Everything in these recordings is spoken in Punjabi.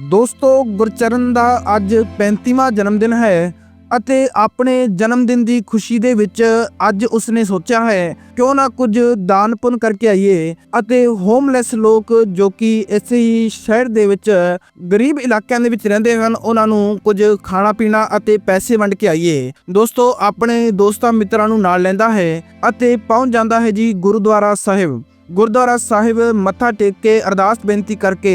ਦੋਸਤੋ, ਗੁਰਚਰਨ ਦਾ ਅੱਜ 35ਵਾਂ ਜਨਮ ਦਿਨ ਹੈ ਅਤੇ ਆਪਣੇ ਜਨਮ ਦਿਨ ਦੀ ਖੁਸ਼ੀ ਦੇ ਵਿੱਚ ਅੱਜ ਉਸਨੇ ਸੋਚਿਆ ਹੈ, ਕਿਉਂ ਨਾ ਕੁਝ ਦਾਨ ਪੁੰਨ ਕਰਕੇ ਆਈਏ ਅਤੇ ਹੋਮਲੈਸ ਲੋਕ ਜੋ ਕਿ ਇਸੇ ਹੀ ਸ਼ਹਿਰ ਦੇ ਵਿੱਚ ਗਰੀਬ ਇਲਾਕਿਆਂ ਦੇ ਵਿੱਚ ਰਹਿੰਦੇ ਹਨ, ਉਹਨਾਂ ਨੂੰ ਕੁਝ ਖਾਣਾ ਪੀਣਾ ਅਤੇ ਪੈਸੇ ਵੰਡ ਕੇ ਆਈਏ। ਦੋਸਤੋ, ਆਪਣੇ ਦੋਸਤਾਂ ਮਿੱਤਰਾਂ ਨੂੰ ਨਾਲ ਲੈਂਦਾ ਹੈ ਅਤੇ ਪਹੁੰਚ ਜਾਂਦਾ ਹੈ ਜੀ ਗੁਰਦੁਆਰਾ ਸਾਹਿਬ। ਗੁਰਦੁਆਰਾ ਸਾਹਿਬ ਮੱਥਾ ਟੇਕ ਕੇ ਅਰਦਾਸ ਬੇਨਤੀ ਕਰਕੇ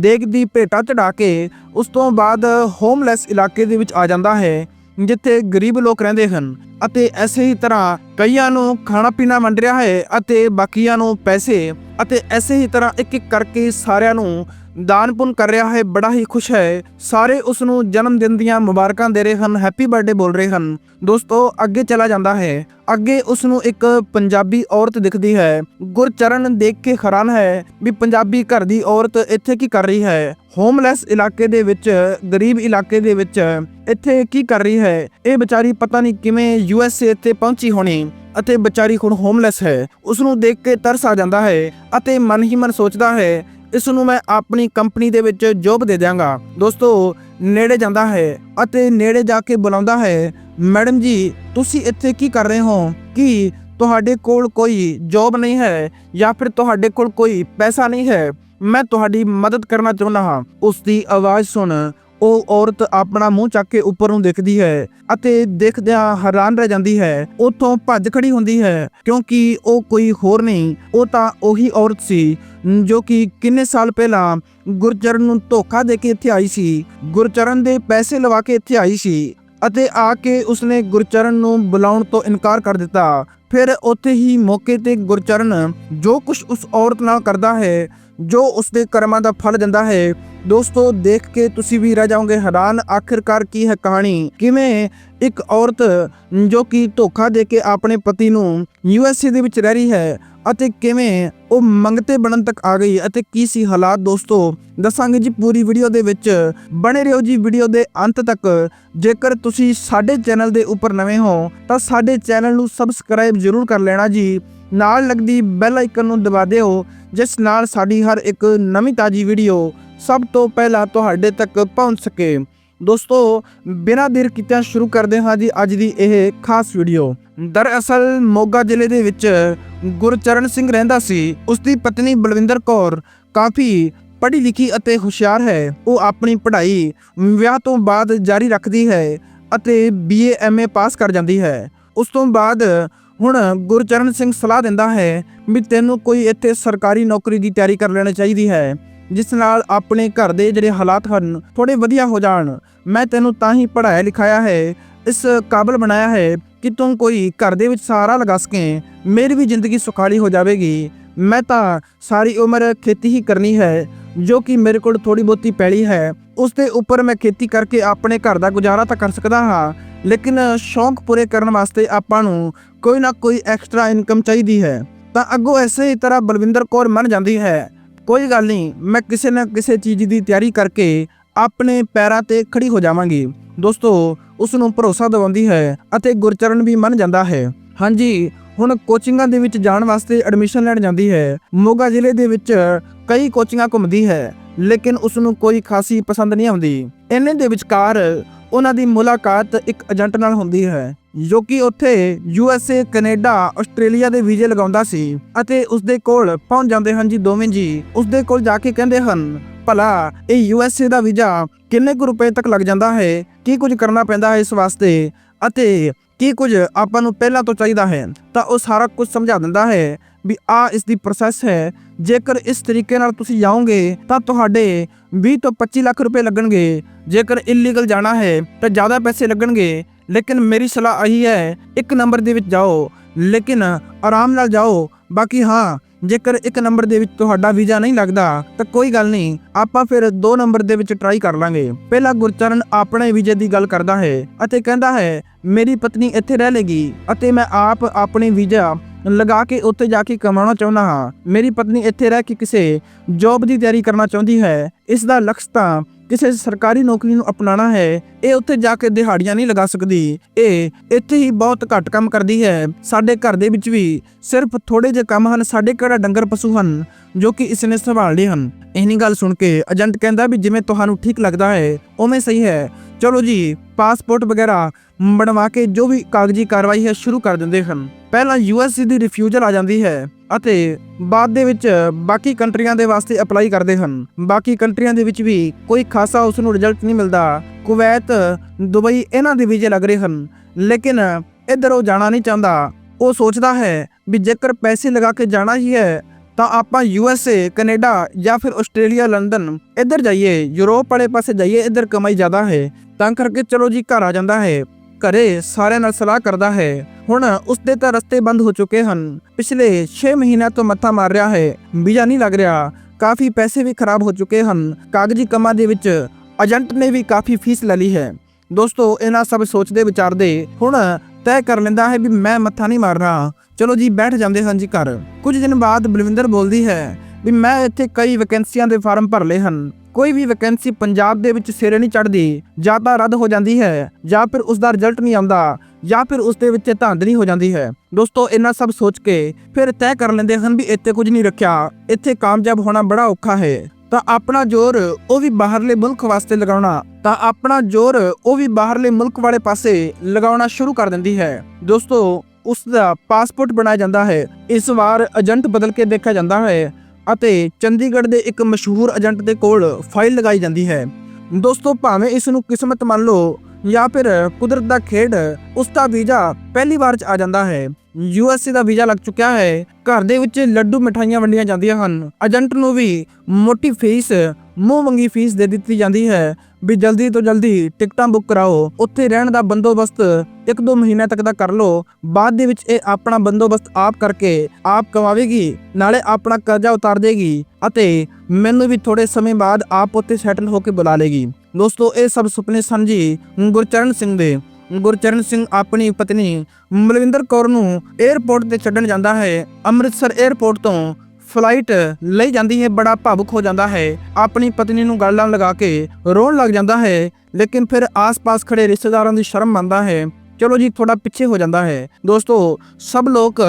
ਦੇਗ ਦੀ ਭੇਟਾ ਚੜਾ ਕੇ ਉਸ ਤੋਂ ਬਾਅਦ ਹੋਮਲੈਸ ਇਲਾਕੇ ਦੇ ਵਿੱਚ ਆ ਜਾਂਦਾ ਹੈ, ਜਿੱਥੇ ਗਰੀਬ ਲੋਕ ਰਹਿੰਦੇ ਹਨ ਅਤੇ ਐਸੇ ਹੀ ਤਰ੍ਹਾਂ ਕਈਆਂ ਨੂੰ ਖਾਣਾ ਪੀਣਾ ਵੰਡ ਰਿਹਾ ਹੈ ਅਤੇ ਬਾਕੀਆਂ ਨੂੰ ਪੈਸੇ ਅਤੇ ਐਸੇ ਹੀ ਤਰ੍ਹਾਂ ਇੱਕ ਇੱਕ ਕਰਕੇ ਸਾਰਿਆਂ ਨੂੰ ਦਾਨ ਪੁੰਨ ਕਰ ਰਿਹਾ ਹੈ, ਬੜਾ ਹੀ ਖੁਸ਼ ਹੈ। ਸਾਰੇ ਉਸ ਨੂੰ ਜਨਮ ਦਿਨ ਦੀਆਂ ਮੁਬਾਰਕਾਂ ਦੇ ਰਹੇ ਹਨ, ਹੈਪੀ ਬਰਥਡੇ ਬੋਲ ਰਹੇ ਹਨ। ਦੋਸਤੋ, ਅੱਗੇ ਚਲਾ ਜਾਂਦਾ ਹੈ। ਅੱਗੇ ਉਸ ਨੂੰ ਇੱਕ ਪੰਜਾਬੀ ਔਰਤ ਦਿਖਦੀ ਹੈ। ਗੁਰਚਰਨ ਦੇਖ ਕੇ ਹੈਰਾਨ ਹੈ ਵੀ ਪੰਜਾਬੀ ਘਰ ਦੀ ਔਰਤ ਇੱਥੇ ਕੀ ਕਰ ਰਹੀ ਹੈ। ਹੋਮਲੈਸ ਇਲਾਕੇ ਦੇ ਵਿੱਚ, ਗਰੀਬ ਇਲਾਕੇ ਦੇ ਵਿੱਚ ਇੱਥੇ ਕੀ ਕਰ ਰਹੀ ਹੈ? ਇਹ ਵਿਚਾਰੀ ਪਤਾ ਨਹੀਂ ਕਿਵੇਂ ਯੂ ਐਸ ਏ ਤੇ ਪਹੁੰਚੀ ਹੋਣੀ। ਅਤੇ ਵਿਚਾਰੀ ਹੁਣ ਹੋਮਲੈਸ ਹੈ। ਉਸ ਨੂੰ ਦੇਖ ਕੇ ਤਰਸ ਆ ਜਾਂਦਾ ਹੈ ਅਤੇ ਮਨ ਹੀ ਮਨ ਸੋਚਦਾ ਹੈ, ਇਸ ਨੂੰ ਮੈਂ ਆਪਣੀ ਕੰਪਨੀ ਦੇ ਵਿੱਚ ਜੌਬ ਦੇ ਦਿਆਂਗਾ। ਦੋਸਤੋ, ਨੇੜੇ ਜਾਂਦਾ ਹੈ ਅਤੇ ਨੇੜੇ ਜਾ ਕੇ ਬੁਲਾਉਂਦਾ ਹੈ, ਮੈਡਮ ਜੀ, ਤੁਸੀਂ ਇੱਥੇ ਕੀ ਕਰ ਰਹੇ ਹੋ? ਕੀ ਤੁਹਾਡੇ ਕੋਲ ਕੋਈ ਜੌਬ ਨਹੀਂ ਹੈ ਜਾਂ ਫਿਰ ਤੁਹਾਡੇ ਕੋਲ ਕੋਈ ਪੈਸਾ ਨਹੀਂ ਹੈ? ਮੈਂ ਤੁਹਾਡੀ ਮਦਦ ਕਰਨਾ ਚਾਹੁੰਦਾ ਹਾਂ। ਉਸ ਦੀ ਆਵਾਜ਼ ਸੁਣ ਉਹ ਔਰਤ ਆਪਣਾ ਮੂੰਹ ਚੱਕ ਕੇ ਉੱਪਰ ਨੂੰ ਦੇਖਦੀ ਹੈ ਅਤੇ ਦੇਖਦਿਆਂ ਹੈਰਾਨ ਰਹਿ ਜਾਂਦੀ ਹੈ, ਉੱਥੋਂ ਭੱਜ ਖੜੀ ਹੁੰਦੀ ਹੈ, ਕਿਉਂਕਿ ਉਹ ਕੋਈ ਹੋਰ ਨਹੀਂ, ਉਹ ਤਾਂ ਉਹੀ ਔਰਤ ਸੀ ਜੋ ਕਿ ਕਿੰਨੇ ਸਾਲ ਪਹਿਲਾਂ ਗੁਰਚਰਨ ਨੂੰ ਧੋਖਾ ਦੇ ਕੇ ਇੱਥੇ ਆਈ ਸੀ, ਗੁਰਚਰਨ ਦੇ ਪੈਸੇ ਲਵਾ ਕੇ ਇੱਥੇ ਆਈ ਸੀ ਅਤੇ ਆ ਕੇ ਉਸਨੇ ਗੁਰਚਰਨ ਨੂੰ ਬੁਲਾਉਣ ਤੋਂ ਇਨਕਾਰ ਕਰ ਦਿੱਤਾ। ਫਿਰ ਉੱਥੇ ਹੀ ਮੌਕੇ ਤੇ ਗੁਰਚਰਨ ਜੋ ਕੁਝ ਉਸ ਔਰਤ ਨਾਲ ਕਰਦਾ ਹੈ ਜੋ ਉਸਦੇ ਕਰਮਾਂ ਦਾ ਫਲ ਦਿੰਦਾ ਹੈ। ਦੋਸਤੋ, ਦੇਖ ਕੇ ਤੁਸੀਂ ਵੀ ਰਹਿ ਜਾਓਗੇ ਹੈਰਾਨ। ਆਖਿਰਕਾਰ ਕੀ ਹੈ ਕਹਾਣੀ? ਕਿਵੇਂ ਇੱਕ ਔਰਤ ਜੋ ਕਿ ਧੋਖਾ ਦੇ ਕੇ ਆਪਣੇ ਪਤੀ ਨੂੰ ਯੂ ਐਸ ਏ ਦੇ ਵਿੱਚ ਰਹਿ ਰਹੀ ਹੈ ਅਤੇ ਕਿਵੇਂ ਉਹ ਮੰਗਤੇ ਬਣਨ ਤੱਕ ਆ ਗਈ ਅਤੇ ਕੀ ਸੀ ਹਾਲਾਤ ਦੋਸਤੋ? ਦੱਸਾਂਗੇ ਜੀ ਪੂਰੀ ਵੀਡੀਓ ਦੇ ਵਿੱਚ। ਬਣੇ ਰਹੋ ਜੀ ਵੀਡੀਓ ਦੇ ਅੰਤ ਤੱਕ। ਜੇਕਰ ਤੁਸੀਂ ਸਾਡੇ ਚੈਨਲ ਦੇ ਉੱਪਰ ਨਵੇਂ ਹੋ, ਤਾਂ ਸਾਡੇ ਚੈਨਲ ਨੂੰ ਸਬਸਕ੍ਰਾਈਬ ਜ਼ਰੂਰ ਕਰ ਲੈਣਾ ਜੀ। ਨਾਲ ਲੱਗਦੀ ਬੈਲ ਆਈਕਨ ਨੂੰ ਦਬਾ ਦਿਓ ਜਿਸ ਨਾਲ ਸਾਡੀ ਹਰ ਇੱਕ ਨਵੀਂ ਤਾਜੀ ਵੀਡੀਓ ਸਭ ਤੋਂ ਪਹਿਲਾਂ ਤੁਹਾਡੇ ਤੱਕ ਪਹੁੰਚ ਸਕੇ। ਦੋਸਤੋ, ਬਿਨਾਂ ਦੇਰ ਕੀਤਿਆਂ ਸ਼ੁਰੂ ਕਰਦੇ ਹਾਂ ਜੀ ਅੱਜ ਦੀ ਇਹ ਖਾਸ ਵੀਡੀਓ। ਦਰਅਸਲ, ਮੋਗਾ ਜ਼ਿਲ੍ਹੇ ਦੇ ਵਿੱਚ ਗੁਰਚਰਨ ਸਿੰਘ ਰਹਿੰਦਾ ਸੀ। ਉਸ ਦੀ ਪਤਨੀ ਬਲਵਿੰਦਰ ਕੌਰ ਕਾਫੀ ਪੜ੍ਹੀ ਲਿਖੀ ਅਤੇ ਹੁਸ਼ਿਆਰ ਹੈ। ਉਹ ਆਪਣੀ ਪੜ੍ਹਾਈ ਵਿਆਹ ਤੋਂ ਬਾਅਦ ਜਾਰੀ ਰੱਖਦੀ ਹੈ ਅਤੇ ਬੀਏ ਐਮਏ ਪਾਸ ਕਰ ਜਾਂਦੀ ਹੈ। ਉਸ ਤੋਂ ਬਾਅਦ ਹੁਣ ਗੁਰਚਰਨ ਸਿੰਘ ਸਲਾਹ ਦਿੰਦਾ ਹੈ ਵੀ ਤੈਨੂੰ ਕੋਈ ਇੱਥੇ ਸਰਕਾਰੀ ਨੌਕਰੀ ਦੀ ਤਿਆਰੀ ਕਰ ਲੈਣੀ ਚਾਹੀਦੀ ਹੈ, ਜਿਸ ਨਾਲ ਆਪਣੇ ਘਰ ਦੇ ਜਿਹੜੇ ਹਾਲਾਤ ਹਨ ਥੋੜੇ ਵਧੀਆ ਹੋ ਜਾਣ। ਮੈਂ ਤੈਨੂੰ ਤਾਂ ਹੀ ਪੜ੍ਹਾਇਆ ਲਿਖਾਇਆ ਹੈ, ਇਸ ਕਾਬਲ ਬਣਾਇਆ ਹੈ ਕਿ ਤੂੰ ਕੋਈ ਘਰ ਦੇ ਵਿੱਚ ਸਹਾਰਾ ਲਗਾ ਸਕੇ, ਮੇਰੀ ਵੀ ਜ਼ਿੰਦਗੀ ਸੁਖਾਲੀ ਹੋ ਜਾਵੇਗੀ। ਮੈਂ ਤਾਂ ਸਾਰੀ ਉਮਰ ਖੇਤੀ ਹੀ ਕਰਨੀ ਹੈ, ਜੋ ਕਿ ਮੇਰੇ ਕੋਲ ਥੋੜੀ ਬਹੁਤੀ ਪੈਲੀ ਹੈ, ਉਸ ਦੇ ਉੱਪਰ ਮੈਂ ਖੇਤੀ ਕਰਕੇ ਆਪਣੇ ਘਰ ਦਾ ਗੁਜ਼ਾਰਾ ਤਾਂ ਕਰ ਸਕਦਾ ਹਾਂ, ਲੇਕਿਨ ਸ਼ੌਂਕ ਪੂਰੇ ਕਰਨ ਵਾਸਤੇ ਆਪਾਂ ਨੂੰ ਕੋਈ ਨਾ ਕੋਈ ਐਕਸਟਰਾ ਇਨਕਮ ਚਾਹੀਦੀ ਹੈ। ਤਾਂ ਅੱਗੋਂ ਐਸੇ ਹੀ ਤਰ੍ਹਾਂ ਬਲਵਿੰਦਰ ਕੌਰ ਮੰਨ ਜਾਂਦੀ ਹੈ। ਕੋਈ ਗੱਲ ਨਹੀਂ, ਮੈਂ ਕਿਸੇ ਨਾ ਕਿਸੇ ਚੀਜ਼ ਦੀ ਤਿਆਰੀ ਕਰਕੇ ਆਪਣੇ ਪੈਰਾਂ ਤੇ ਖੜੀ ਹੋ ਜਾਵਾਂਗੀ। ਦੋਸਤੋ ਉਸ ਨੂੰ ਭਰੋਸਾ ਦਿਵਾਉਂਦੀ ਹੈ ਅਤੇ ਗੁਰਚਰਨ ਵੀ ਮੰਨ ਜਾਂਦਾ ਹੈ। ਹਾਂਜੀ, ਹੁਣ ਕੋਚਿੰਗਾਂ ਦੇ ਵਿੱਚ ਜਾਣ ਵਾਸਤੇ ਐਡਮਿਸ਼ਨ ਲੈਣ ਜਾਂਦੀ ਹੈ। ਮੋਗਾ ਜ਼ਿਲ੍ਹੇ ਦੇ ਵਿੱਚ ਕਈ ਕੋਚਿੰਗਾਂ ਘੁੰਮਦੀ ਹੈ, ਲੇਕਿਨ ਉਸ ਨੂੰ ਕੋਈ ਖਾਸੀ ਪਸੰਦ ਨਹੀਂ ਆਉਂਦੀ। ਇੰਨੇ ਦੇ ਵਿਚਕਾਰ ਉਹਨਾਂ ਦੀ ਮੁਲਾਕਾਤ ਇੱਕ ਏਜੰਟ ਨਾਲ ਹੁੰਦੀ ਹੈ, ਜੋ ਕਿ ਉੱਥੇ U S A, Canada, Australia ਦੇ ਵੀਜ਼ੇ ਲਗਾਉਂਦਾ ਸੀ ਅਤੇ ਉਸ ਦੇ ਕੋਲ ਪਹੁੰਚ ਜਾਂਦੇ ਹਨ ਜੀ ਦੋਵੇਂ ਜੀ। ਉਸ ਦੇ ਕੋਲ ਜਾ ਕੇ ਕਹਿੰਦੇ ਹਨ, ਭਲਾ, ਇਹ ਯੂ ਐਸ ਏ ਦਾ ਵੀਜ਼ਾ ਕਿੰਨੇ ਕੁ ਰੁਪਏ ਤੱਕ ਲੱਗ ਜਾਂਦਾ ਹੈ? ਕੀ ਕੁਝ ਕਰਨਾ ਪੈਂਦਾ ਹੈ ਇਸ ਵਾਸਤੇ? ਅਤੇ ਕੀ ਕੁਝ ਆਪਾਂ ਨੂੰ ਪਹਿਲਾਂ ਤੋਂ ਚਾਹੀਦਾ ਹੈ? ਤਾਂ ਉਹ ਸਾਰਾ ਕੁਝ ਸਮਝਾ ਦਿੰਦਾ ਹੈ ਵੀ ਆ ਇਸ ਦੀ ਪ੍ਰੋਸੈਸ ਹੈ ਜੇਕਰ ਇਸ ਤਰੀਕੇ ਨਾਲ ਤੁਸੀਂ ਜਾਓਗੇ, ਤਾਂ ਤੁਹਾਡੇ 20 ਤੋਂ 25 ਲੱਖ ਰੁਪਏ ਲੱਗਣਗੇ। ਜੇਕਰ ਇਲੀਗਲ ਜਾਣਾ ਹੈ, ਤਾਂ ਜ਼ਿਆਦਾ ਪੈਸੇ ਲੱਗਣਗੇ। ਲੇਕਿਨ ਮੇਰੀ ਸਲਾਹ ਇਹੀ ਹੈ, ਇੱਕ ਨੰਬਰ ਦੇ ਵਿੱਚ ਜਾਓ। ਲੇਕਿਨ ਆਰਾਮ ਨਾਲ ਜਾਓ। ਬਾਕੀ ਹਾਂ, ਜੇਕਰ ਇੱਕ ਨੰਬਰ ਦੇ ਵਿੱਚ ਤੁਹਾਡਾ ਵੀਜ਼ਾ ਨਹੀਂ ਲੱਗਦਾ, ਤਾਂ ਕੋਈ ਗੱਲ ਨਹੀਂ। ਆਪਾਂ ਫਿਰ ਦੋ ਨੰਬਰ ਦੇ ਵਿੱਚ ਟਰਾਈ ਕਰ ਲਾਂਗੇ। ਪਹਿਲਾ ਗੁਰਚਰਨ ਆਪਣੇ ਵੀਜ਼ੇ ਦੀ ਗੱਲ ਕਰਦਾ ਹੈ ਅਤੇ ਕਹਿੰਦਾ ਹੈ, ਮੇਰੀ ਪਤਨੀ ਇੱਥੇ ਰਹਿ ਲੇਗੀ ਅਤੇ ਮੈਂ ਆਪ ਆਪਣੇ ਵੀਜ਼ਾ ਲਗਾ ਕੇ ਉੱਥੇ ਜਾ ਕੇ ਕਮਾਉਣਾ ਚਾਹੁੰਦਾ ਹਾਂ। ਮੇਰੀ ਪਤਨੀ ਇੱਥੇ ਰਹਿ ਕੇ ਕਿਸੇ ਜੌਬ ਦੀ ਤਿਆਰੀ ਕਰਨਾ ਚਾਹੁੰਦੀ ਹੈ। ਇਸ ਦਾ ਲਕਸ਼ ਤਾਂ ਕਿਸੇ ਸਰਕਾਰੀ ਨੌਕਰੀ ਨੂੰ ਅਪਣਾਉਣਾ ਹੈ। ਇਹ ਉੱਥੇ ਜਾ ਕੇ ਦਿਹਾੜੀਆਂ ਨਹੀਂ ਲਗਾ ਸਕਦੀ। ਇਹ ਇੱਥੇ ਹੀ ਬਹੁਤ ਘੱਟ ਕੰਮ ਕਰਦੀ ਹੈ। ਸਾਡੇ ਘਰ ਦੇ ਵਿੱਚ ਵੀ ਸਿਰਫ ਥੋੜੇ ਜਿਹੇ ਕੰਮ ਹਨ। ਸਾਡੇ ਘਰ ਡੰਗਰ ਪਸ਼ੂ ਹਨ ਜੋ ਕਿ ਇਸ ਨੇ ਸੰਭਾਲਦੇ ਹਨ। ਇਹਨੀ ਗੱਲ ਸੁਣ ਕੇ ਏਜੰਟ ਕਹਿੰਦਾ ਵੀ ਜਿਵੇਂ ਤੁਹਾਨੂੰ ਠੀਕ ਲੱਗਦਾ ਹੈ, ਉਵੇਂ ਸਹੀ ਹੈ। ਚਲੋ ਜੀ, ਪਾਸਪੋਰਟ ਵਗੈਰਾ ਬਣਵਾ ਕੇ ਜੋ ਵੀ ਕਾਗਜ਼ੀ ਕਾਰਵਾਈ ਹੈ ਸ਼ੁਰੂ ਕਰ ਦਿੰਦੇ ਹਨ। ਪਹਿਲਾਂ ਯੂਐਸਸੀ ਦੀ ਰਿਫਿਊਜ਼ਲ ਆ ਜਾਂਦੀ ਹੈ ਅਤੇ ਬਾਅਦ ਦੇ ਵਿੱਚ ਬਾਕੀ ਕੰਟਰੀਆਂ ਦੇ ਵਾਸਤੇ ਅਪਲਾਈ ਕਰਦੇ ਹਨ। ਬਾਕੀ ਕੰਟਰੀਆਂ ਦੇ ਵਿੱਚ ਵੀ ਕੋਈ ਖਾਸਾ ਉਸ ਨੂੰ ਰਿਜ਼ਲਟ ਨਹੀਂ ਮਿਲਦਾ। ਕੁਵੈਤ, ਦੁਬਈ ਇਹਨਾਂ ਦੇ ਵੀਜ਼ੇ ਲੱਗ ਰਹੇ ਹਨ। ਲੇਕਿਨ ਇੱਧਰ ਉਹ ਜਾਣਾ ਨਹੀਂ ਚਾਹੁੰਦਾ। ਉਹ ਸੋਚਦਾ ਹੈ ਵੀ ਜੇਕਰ ਪੈਸੇ ਲਗਾ ਕੇ ਜਾਣਾ ਹੀ ਹੈ, ਤਾਂ ਆਪਾਂ ਯੂਐਸਏ ਕੈਨੇਡਾ ਜਾਂ ਫਿਰ ਆਸਟ੍ਰੇਲੀਆ, ਲੰਡਨ ਇੱਧਰ ਜਾਈਏ, ਯੂਰਪ ਵਾਲੇ ਪਾਸੇ ਜਾਈਏ, ਇੱਧਰ ਕਮਾਈ ਜ਼ਿਆਦਾ ਹੈ। ਤਾਂ ਕਰਕੇ ਚਲੋ ਜੀ, ਘਰ ਆ ਜਾਂਦਾ ਹੈ। ਘਰੇ ਸਾਰਿਆਂ ਨਾਲ ਸਲਾਹ ਕਰਦਾ ਹੈ। ਹੁਣ ਉਸਦੇ ਤਾਂ ਰਸਤੇ ਬੰਦ ਹੋ ਚੁੱਕੇ ਹਨ। ਪਿਛਲੇ 6 ਮਹੀਨਿਆਂ ਤੋਂ ਮੱਥਾ ਮਾਰ ਰਿਹਾ ਹੈ। ਵੀਜ਼ਾ ਨਹੀਂ ਲੱਗ ਰਿਹਾ। ਕਾਫੀ ਪੈਸੇ ਵੀ ਖਰਾਬ ਹੋ ਚੁੱਕੇ ਹਨ। ਕਾਗਜ਼ੀ ਕੰਮਾਂ ਦੇ ਵਿੱਚ ਏਜੰਟ ਨੇ ਵੀ ਕਾਫੀ ਫੀਸ ਲੈ ਲਈ ਹੈ। ਦੋਸਤੋ, ਇਹਨਾਂ ਸਭ ਸੋਚਦੇ ਵਿਚਾਰਦੇ ਹੁਣ ਤੈਅ ਕਰ ਲੈਂਦਾ ਹੈ ਵੀ ਮੈਂ ਮੱਥਾ ਨਹੀਂ ਮਾਰਨਾ ਚਲੋ ਜੀ, ਬੈਠ ਜਾਂਦੇ ਹਨ ਜੀ ਘਰ। ਕੁਝ ਦਿਨ ਬਾਅਦ ਬਲਵਿੰਦਰ ਬੋਲਦੀ ਹੈ ਵੀ ਮੈਂ ਇੱਥੇ ਕਈ ਵੈਕੈਂਸੀਆਂ ਦੇ ਫਾਰਮ ਭਰ ਲਏ ਹਨ। ਕੋਈ ਵੀ ਵੈਕੈਂਸੀ ਪੰਜਾਬ ਦੇ ਵਿੱਚ ਸਿਰੇ ਨਹੀਂ ਚੜਦੀ ਜਾਂ ਤਾਂ ਰੱਦ ਹੋ ਜਾਂਦੀ ਹੈ, ਜਾਂ ਫਿਰ ਉਸ ਦਾ ਰਿਜ਼ਲਟ ਨਹੀਂ ਆਉਂਦਾ, ਜਾਂ ਫਿਰ ਉਸ ਦੇ ਵਿੱਚ ਧਾਂਦਲੀ ਹੋ ਜਾਂਦੀ ਹੈ। ਦੋਸਤੋ ਇਹਨਾਂ ਸਭ ਸੋਚ ਕੇ ਫਿਰ ਤੈਅ ਕਰ ਲੈਂਦੇ ਹਨ ਵੀ ਇੱਥੇ ਕੁਝ ਨਹੀਂ ਰੱਖਿਆ, ਇੱਥੇ ਕਾਮਯਾਬ ਹੋਣਾ ਬੜਾ ਔਖਾ ਹੈ। ਤਾਂ ਆਪਣਾ ਜ਼ੋਰ ਉਹ ਵੀ ਬਾਹਰਲੇ ਮੁਲਕ ਵਾਸਤੇ ਲਗਾਉਣਾ, ਤਾਂ ਆਪਣਾ ਜ਼ੋਰ ਉਹ ਵੀ ਬਾਹਰਲੇ ਮੁਲਕ ਵਾਲੇ ਪਾਸੇ ਲਗਾਉਣਾ ਸ਼ੁਰੂ ਕਰ ਦਿੰਦੀ ਹੈ। ਦੋਸਤੋ ਉਸ ਦਾ ਪਾਸਪੋਰਟ ਬਣਾਇਆ ਜਾਂਦਾ ਹੈ, ਇਸ ਵਾਰ ਏਜੰਟ ਬਦਲ ਕੇ ਦੇਖਿਆ ਜਾਂਦਾ ਹੈ। ਅਤੇ ਚੰਡੀਗੜ੍ਹ ਦੇ ਇੱਕ ਮਸ਼ਹੂਰ ਏਜੰਟ ਦੇ ਕੋਲ ਫਾਈਲ ਲਗਾਈ ਜਾਂਦੀ ਹੈ। ਦੋਸਤੋ, ਭਾਵੇਂ ਇਸ ਨੂੰ ਕਿਸਮਤ ਮੰਨ ਲਓ ਜਾਂ ਫਿਰ ਕੁਦਰਤ ਦਾ ਖੇਡ, ਉਸ ਦਾ ਵੀਜ਼ਾ ਪਹਿਲੀ ਵਾਰ ਚ ਆ ਜਾਂਦਾ ਹੈ। ਯੂਐਸਏ ਦਾ ਵੀਜ਼ਾ ਲੱਗ ਚੁੱਕਿਆ ਹੈ। ਘਰ ਦੇ ਵਿੱਚ ਲੱਡੂ ਮਠਾਈਆਂ ਵੰਡੀਆਂ ਜਾਂਦੀਆਂ ਹਨ। ਏਜੰਟ ਨੂੰ ਵੀ ਮੋਟੀ ਫੀਸ, ਮੂੰਹ ਮੰਗੀ ਫੀਸ ਦੇ ਦਿੱਤੀ ਜਾਂਦੀ ਹੈ। ਵੀ ਜਲਦੀ ਤੋਂ ਜਲਦੀ ਟਿਕਟਾਂ ਬੁੱਕ ਕਰਾਓ, ਉੱਥੇ ਰਹਿਣ ਦਾ ਬੰਦੋਬਸਤ ਇੱਕ ਦੋ ਮਹੀਨੇ ਤੱਕ ਦਾ ਕਰ ਲਓ, ਬਾਅਦ ਦੇ ਵਿੱਚ ਇਹ ਆਪਣਾ ਬੰਦੋਬਸਤ ਆਪ ਕਰਕੇ ਆਪ ਕਮਾਵੇਗੀ, ਨਾਲੇ ਆਪਣਾ ਕਰਜ਼ਾ ਉਤਾਰ ਦੇਗੀ ਅਤੇ ਮੈਨੂੰ ਵੀ ਥੋੜੇ ਸਮੇਂ ਬਾਅਦ ਆਪ ਉੱਥੇ ਸੈਟਲ ਹੋ ਕੇ ਬੁਲਾ ਲੇਗੀ ਦੋਸਤੋ, ਇਹ ਸਭ ਸੁਪਨੇ ਸਨ ਜੀ ਗੁਰਚਰਨ ਸਿੰਘ ਦੇ। ਗੁਰਚਰਨ ਸਿੰਘ ਆਪਣੀ ਪਤਨੀ ਮਲਵਿੰਦਰ ਕੌਰ ਨੂੰ 에ਅਰਪੋਰਟ ਤੇ ਛੱਡਣ ਜਾਂਦਾ ਹੈ। ਅੰਮ੍ਰਿਤਸਰ 에ਅਰਪੋਰਟ ਤੋਂ ਫਲਾਈਟ ਲਈ ਜਾਂਦੀ ਹੈ, ਬੜਾ ਭਾਵੁਕ ਹੋ ਜਾਂਦਾ ਹੈ। ਆਪਣੀ ਪਤਨੀ ਨੂੰ ਗਲ ਨਾਲ ਲਗਾ ਕੇ ਰੋਣ ਲੱਗ ਜਾਂਦਾ ਹੈ, ਲੇਕਿਨ ਫਿਰ ਆਸ-ਪਾਸ ਖੜੇ ਰਿਸ਼ਤੇਦਾਰਾਂ ਦੀ ਸ਼ਰਮ ਮੰਨਦਾ ਹੈ। ਚਲੋ ਜੀ ਥੋੜਾ ਪਿੱਛੇ ਹੋ ਜਾਂਦਾ ਹੈ। ਦੋਸਤੋ, ਸਭ ਲੋਕ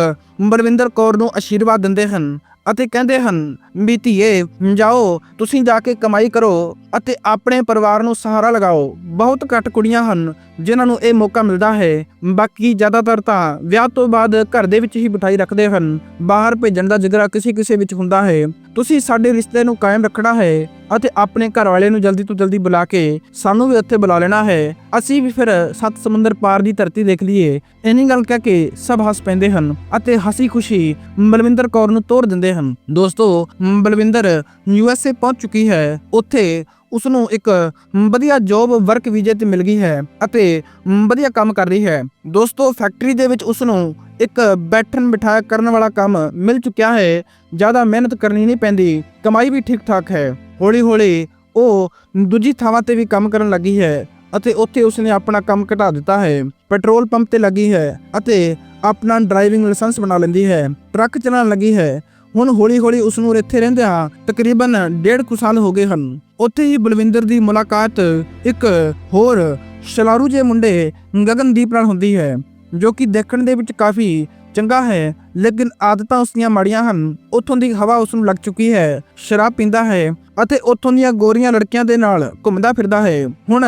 ਬਲਵਿੰਦਰ ਕੌਰ ਨੂੰ ਆਸ਼ੀਰਵਾਦ ਦਿੰਦੇ ਹਨ। ਅਤੇ ਕਹਿੰਦੇ ਹਨ, ਵੀ ਧੀਏ, ਜਾਓ, ਤੁਸੀਂ ਜਾ ਕੇ ਕਮਾਈ ਕਰੋ ਅਤੇ ਆਪਣੇ ਪਰਿਵਾਰ ਨੂੰ ਸਹਾਰਾ ਲਗਾਓ। ਬਹੁਤ ਘੱਟ ਕੁੜੀਆਂ ਹਨ ਜਿਨ੍ਹਾਂ ਨੂੰ ਇਹ ਮੌਕਾ ਮਿਲਦਾ ਹੈ। ਬਾਕੀ ਜ਼ਿਆਦਾਤਰ ਤਾਂ ਵਿਆਹ ਤੋਂ ਬਾਅਦ ਘਰ ਦੇ ਵਿੱਚ ਹੀ ਬਿਠਾਈ ਰੱਖਦੇ ਹਨ। ਬਾਹਰ ਭੇਜਣ ਦਾ ਜਿਗਰਾ ਕਿਸੇ ਕਿਸੇ ਵਿੱਚ ਹੁੰਦਾ ਹੈ। ਤੁਸੀਂ ਸਾਡੇ ਰਿਸ਼ਤੇ ਨੂੰ ਕਾਇਮ ਰੱਖਣਾ ਹੈ ਅਤੇ ਆਪਣੇ ਘਰ ਵਾਲੇ ਨੂੰ ਜਲਦੀ ਤੋਂ ਜਲਦੀ ਬੁਲਾ ਕੇ ਸਾਨੂੰ ਵੀ ਉੱਥੇ ਬੁਲਾ ਲੈਣਾ ਹੈ। ਅਸੀਂ ਵੀ ਫਿਰ ਸੱਤ ਸਮੁੰਦਰ ਪਾਰ ਦੀ ਧਰਤੀ ਦੇਖ ਲਈਏ। ਇੰਨੀ ਗੱਲ ਕਹਿ ਕੇ ਸਭ ਹੱਸ ਪੈਂਦੇ ਹਨ ਅਤੇ ਹਸੀ ਖੁਸ਼ੀ ਬਲਵਿੰਦਰ ਕੌਰ ਨੂੰ ਤੋਰ ਦਿੰਦੇ ਹਨ। ਦੋਸਤੋ, ਬਲਵਿੰਦਰ ਯੂਐਸਏ ਪਹੁੰਚ ਚੁੱਕੀ ਹੈ। ਉੱਥੇ ਉਸ ਨੂੰ ਇੱਕ ਵਧੀਆ ਜੌਬ ਵਰਕ ਵੀਜ਼ੇ ਤੇ ਮਿਲ ਗਈ ਹੈ ਅਤੇ ਵਧੀਆ ਕੰਮ ਕਰ ਰਹੀ ਹੈ। ਦੋਸਤੋ ਫੈਕਟਰੀ ਦੇ ਵਿੱਚ ਉਸ ਨੂੰ ਇੱਕ ਬੈਠਣ ਬਿਠਾਇਆ ਕਰਨ ਵਾਲਾ ਕੰਮ ਮਿਲ ਚੁੱਕਿਆ ਹੈ। ਜ਼ਿਆਦਾ ਮਿਹਨਤ ਕਰਨੀ ਨਹੀਂ ਪੈਂਦੀ, ਕਮਾਈ ਵੀ ਠੀਕ ਠਾਕ ਹੈ। ਹੌਲੀ ਹੌਲੀ ਉਹ ਦੂਜੀ ਥਾਵਾਂ ਤੇ ਵੀ ਕੰਮ ਕਰਨ ਲੱਗੀ ਹੈ ਅਤੇ ਉੱਥੇ ਉਸਨੇ ਆਪਣਾ ਕੰਮ ਘਟਾ ਦਿੱਤਾ ਹੈ। ਪੈਟਰੋਲ ਪੰਪ ਤੇ ਲੱਗੀ ਹੈ ਅਤੇ ਆਪਣਾ ਡਰਾਈਵਿੰਗ ਲਾਇਸੈਂਸ ਬਣਾ ਲੈਂਦੀ ਹੈ। ਟਰੱਕ ਚਲਾਉਣ ਲੱਗੀ ਹੈ ਹੁਣ ਹੌਲੀ ਹੌਲੀ ਉਸ ਨੂੰ ਇੱਥੇ ਰਹਿੰਦਿਆਂ ਤਕਰੀਬਨ ਡੇਢ ਕੁ ਸਾਲ ਹੋ ਗਏ ਹਨ। ਉੱਥੇ ਹੀ ਬਲਵਿੰਦਰ ਦੀ ਮੁਲਾਕਾਤ ਇੱਕ ਹੋਰ ਸ਼ਲਾਰੂ ਜੇ ਮੁੰਡੇ ਗਗਨਦੀਪ ਨਾਲ ਹੁੰਦੀ ਹੈ, ਜੋ ਕਿ ਦੇਖਣ ਦੇ ਵਿੱਚ ਕਾਫੀ ਚੰਗਾ ਹੈ, ਲੇਕਿਨ ਆਦਤਾਂ ਉਸ ਦੀਆਂ ਮਾੜੀਆਂ ਹਨ। ਉੱਥੋਂ ਦੀ ਹਵਾ ਉਸ ਨੂੰ ਲੱਗ ਚੁੱਕੀ ਹੈ, ਸ਼ਰਾਬ ਪੀਂਦਾ ਹੈ ਅਤੇ ਉੱਥੋਂ ਦੀਆਂ ਗੋਰੀਆਂ ਲੜਕੀਆਂ ਦੇ ਨਾਲ ਘੁੰਮਦਾ ਫਿਰਦਾ ਹੈ। ਹੁਣ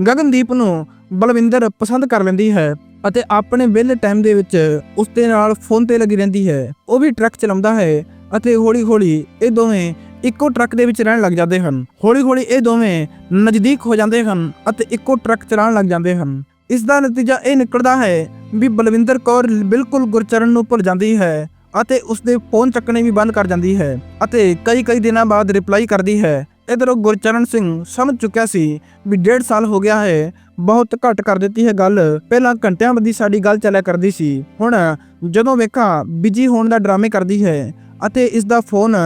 ਗਗਨਦੀਪ ਨੂੰ ਬਲਵਿੰਦਰ ਪਸੰਦ ਕਰ ਲੈਂਦੀ ਹੈ। ਅਤੇ ਆਪਣੇ ਵਿਹਲੇ ਟਾਈਮ ਦੇ ਵਿੱਚ ਉਸ ਦੇ ਨਾਲ ਫੋਨ ਤੇ ਲੱਗੀ ਰਹਿੰਦੀ ਹੈ। ਉਹ ਵੀ ਟਰੱਕ ਚਲਾਉਂਦਾ ਹੈ ਅਤੇ ਹੌਲੀ-ਹੌਲੀ ਇਹ ਦੋਵੇਂ ਇੱਕੋ ਟਰੱਕ ਦੇ ਵਿੱਚ ਰਹਿਣ ਲੱਗ ਜਾਂਦੇ ਹਨ। ਹੌਲੀ-ਹੌਲੀ ਇਹ ਦੋਵੇਂ ਨਜ਼ਦੀਕ ਹੋ ਜਾਂਦੇ ਹਨ ਅਤੇ ਇੱਕੋ ਟਰੱਕ ਚਲਾਉਣ ਲੱਗ ਜਾਂਦੇ ਹਨ। ਇਸ ਦਾ ਨਤੀਜਾ ਇਹ ਨਿਕਲਦਾ ਹੈ ਵੀ ਬਲਵਿੰਦਰ ਕੌਰ ਬਿਲਕੁਲ ਗੁਰਚਰਨ ਨੂੰ ਭੁੱਲ ਜਾਂਦੀ ਹੈ ਅਤੇ ਉਸ ਦੇ ਫੋਨ ਚੱਕਣੇ ਵੀ ਬੰਦ ਕਰ ਜਾਂਦੀ ਹੈ ਅਤੇ ਕਈ ਕਈ ਦਿਨਾਂ ਬਾਅਦ ਰਿਪਲਾਈ ਕਰਦੀ ਹੈ ਇਧਰੋਂ ਗੁਰਚਰਨ ਸਿੰਘ ਸਮਝ ਚੁੱਕਿਆ ਸੀ ਵੀ ਡੇਢ ਸਾਲ ਹੋ ਗਿਆ ਹੈ, ਬਹੁਤ ਘੱਟ ਕਰ ਦਿੱਤੀ ਹੈ ਗੱਲ। ਪਹਿਲਾਂ ਘੰਟਿਆਂ ਬੱਧੀ ਸਾਡੀ ਗੱਲ ਚੱਲਿਆ ਕਰਦੀ ਸੀ। ਹੁਣ ਜਦੋਂ ਵੇਖਾਂ ਬਿਜ਼ੀ ਹੋਣ ਦਾ ਡਰਾਮੇ ਕਰਦੀ ਹੈ ਅਤੇ ਇਸ ਦਾ ਫੋਨ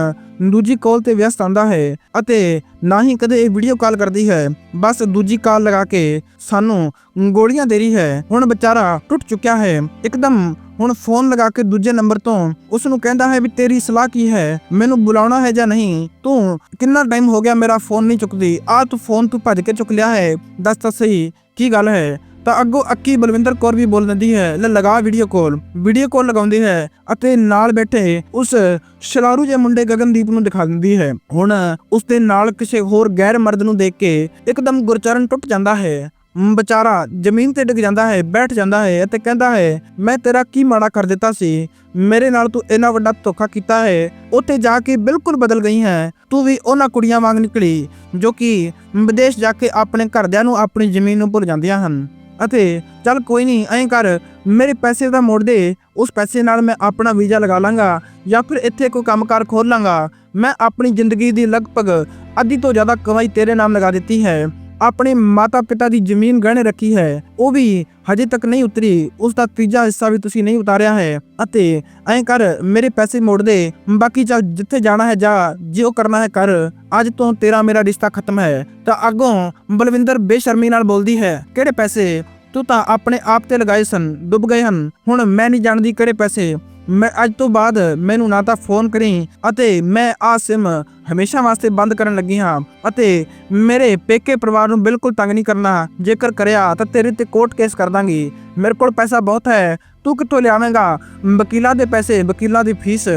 ਦੂਜੀ ਕਾਲ ਤੇ ਵਿਅਸਤ ਆਂਦਾ ਹੈ ਅਤੇ ਨਾ ਹੀ ਕਦੇ ਇਹ ਵੀਡੀਓ ਕਾਲ ਕਰਦੀ ਹੈ। ਬਸ ਦੂਜੀ ਕਾਲ ਲਗਾ ਕੇ ਸਾਨੂੰ ਗੋਲੀਆਂ ਦੇ ਰਹੀ ਹੈ। ਹੁਣ ਵਿਚਾਰਾ ਟੁੱਟ ਚੁੱਕਿਆ ਹੈ। ਇੱਕਦਮ ਹੁਣ ਫੋਨ ਲਗਾ ਕੇ ਦੂਜੇ ਨੰਬਰ ਤੋਂ ਉਸ ਨੂੰ ਕਹਿੰਦਾ ਹੈ ਵੀ ਤੇਰੀ ਸਲਾਹ ਕੀ ਹੈ? ਮੈਨੂੰ ਬੁਲਾਉਣਾ ਹੈ ਜਾਂ ਨਹੀਂ? ਤੂੰ ਕਿੰਨਾ ਟਾਈਮ ਹੋ ਗਿਆ ਮੇਰਾ ਫੋਨ ਨਹੀਂ ਚੁੱਕਦੀ? ਆ ਤੂੰ ਫੋਨ ਤੂੰ ਭੱਜ ਕੇ ਚੁੱਕ ਲਿਆ ਹੈ। ਦੱਸ ਤਾਂ ਸਹੀ, ਕੀ ਗੱਲ ਹੈ? ਤਾਂ ਅੱਗੋਂ ਅੱਕੀ ਬਲਵਿੰਦਰ ਕੌਰ ਵੀ ਬੋਲ ਦਿੰਦੀ ਹੈ, ਲੈ ਲਗਾ ਵੀਡੀਓ ਕਾਲ ਵੀਡੀਓ ਕਾਲ ਲਗਾਉਂਦੀ ਹੈ ਅਤੇ ਨਾਲ ਬੈਠੇ ਉਸ ਸ਼ਲਾਰੂ ਜੇ ਮੁੰਡੇ ਗਗਨਦੀਪ ਨੂੰ ਦਿਖਾ ਦਿੰਦੀ ਹੈ। ਹੁਣ ਉਸ ਦੇ ਨਾਲ ਕਿਸੇ ਹੋਰ ਗੈਰ ਮਰਦ ਨੂੰ ਦੇਖ ਕੇ ਇੱਕਦਮ ਗੁਰਚਰਨ ਟੁੱਟ ਜਾਂਦਾ ਹੈ। ਵਿਚਾਰਾ, ਜ਼ਮੀਨ ਤੇ ਡਿੱਗ ਜਾਂਦਾ ਹੈ, ਬੈਠ ਜਾਂਦਾ ਹੈ ਅਤੇ ਕਹਿੰਦਾ ਹੈ, ਮੈਂ ਤੇਰਾ ਕੀ ਮਾੜਾ ਕਰ ਦਿੱਤਾ ਸੀ? ਮੇਰੇ ਨਾਲ ਤੂੰ ਇੰਨਾ ਵੱਡਾ ਧੋਖਾ ਕੀਤਾ ਹੈ, ਉੱਥੇ ਜਾ ਕੇ ਬਿਲਕੁਲ ਬਦਲ ਗਈ ਹੈ। ਤੂੰ ਵੀ ਉਹਨਾਂ ਕੁੜੀਆਂ ਵਾਂਗ ਨਿਕਲੀ, ਜੋ ਕਿ ਵਿਦੇਸ਼ ਜਾ ਕੇ ਆਪਣੇ ਘਰਦਿਆਂ ਨੂੰ ਆਪਣੀ ਜ਼ਮੀਨ ਨੂੰ ਭੁੱਲ ਜਾਂਦੀਆਂ ਹਨ। ਅਤੇ ਚੱਲ ਕੋਈ ਨਹੀਂ, ਐਂ ਕਰ, ਮੇਰੇ ਪੈਸੇ ਦਾ ਮੋੜ ਦੇ, ਉਸ ਪੈਸੇ ਨਾਲ ਮੈਂ ਆਪਣਾ ਵੀਜ਼ਾ ਲਗਾ ਲਾਂਗਾ ਜਾਂ ਫਿਰ ਇੱਥੇ ਕੋਈ ਕੰਮਕਾਰ ਖੋਲ ਲਾਂਗਾ। ਮੈਂ ਆਪਣੀ ਜ਼ਿੰਦਗੀ ਦੀ ਲਗਭਗ ਅੱਧੀ ਤੋਂ ਜ਼ਿਆਦਾ ਕਮਾਈ ਤੇਰੇ ਨਾਮ ਲਗਾ ਦਿੱਤੀ ਹੈ। ਆਪਣੇ ਮਾਤਾ ਪਿਤਾ ਦੀ ਜ਼ਮੀਨ ਗਹਿਣੇ ਰੱਖੀ ਹੈ, ਉਹ ਵੀ ਹਜੇ ਤੱਕ ਨਹੀਂ ਉਤਰੀ, ਉਸ ਦਾ ਤੀਜਾ ਹਿੱਸਾ ਵੀ ਤੁਸੀਂ ਨਹੀਂ ਉਤਾਰਿਆ ਹੈ ਅਤੇ ਐਂ ਕਰ, ਮੇਰੇ ਪੈਸੇ ਮੋੜ ਦੇ, ਬਾਕੀ ਚੱਲ ਜਿੱਥੇ ਜਾਣਾ ਹੈ ਜਾ, ਜੇ ਉਹ ਕਰਨਾ ਹੈ ਕਰ, ਅੱਜ ਤੋਂ ਤੇਰਾ ਮੇਰਾ ਰਿਸ਼ਤਾ ਖਤਮ ਹੈ, ਤਾਂ ਅੱਗੋਂ ਬਲਵਿੰਦਰ ਬੇਸ਼ਰਮੀ ਨਾਲ ਬੋਲਦੀ ਹੈ, ਕਿਹੜੇ ਪੈਸੇ? ਤੂੰ ਤਾਂ ਆਪਣੇ ਆਪ ਤੇ ਲਗਾਏ ਸਨ, ਡੁੱਬ ਗਏ ਹਨ। ਹੁਣ ਮੈਂ ਨਹੀਂ ਜਾਣਦੀ ਕਿਹੜੇ ਪੈਸੇ। ਮੈਂ ਅੱਜ ਤੋਂ ਬਾਅਦ ਮੈਨੂੰ ਨਾ ਤਾਂ ਫੋਨ ਕਰੀ ਅਤੇ ਮੈਂ ਆ ਸਿਮ ਹਮੇਸ਼ਾ ਵਾਸਤੇ ਬੰਦ ਕਰਨ ਲੱਗੀ ਹਾਂ ਅਤੇ ਮੇਰੇ ਪੇਕੇ ਪਰਿਵਾਰ ਨੂੰ ਬਿਲਕੁਲ ਤੰਗ ਨਹੀਂ ਕਰਨਾ। ਜੇਕਰ ਕਰਿਆ ਤਾਂ ਤੇਰੇ ਤੇ ਕੋਰਟ ਕੇਸ ਕਰ ਦਾਂਗੀ। ਮੇਰੇ ਕੋਲ ਪੈਸਾ ਬਹੁਤ ਹੈ। ਤੂੰ ਕਿੱਥੋਂ ਲਿਆਵੇਂਗਾ? ਵਕੀਲਾਂ ਦੇ ਪੈਸੇ, ਵਕੀਲਾਂ ਦੀ ਫੀਸ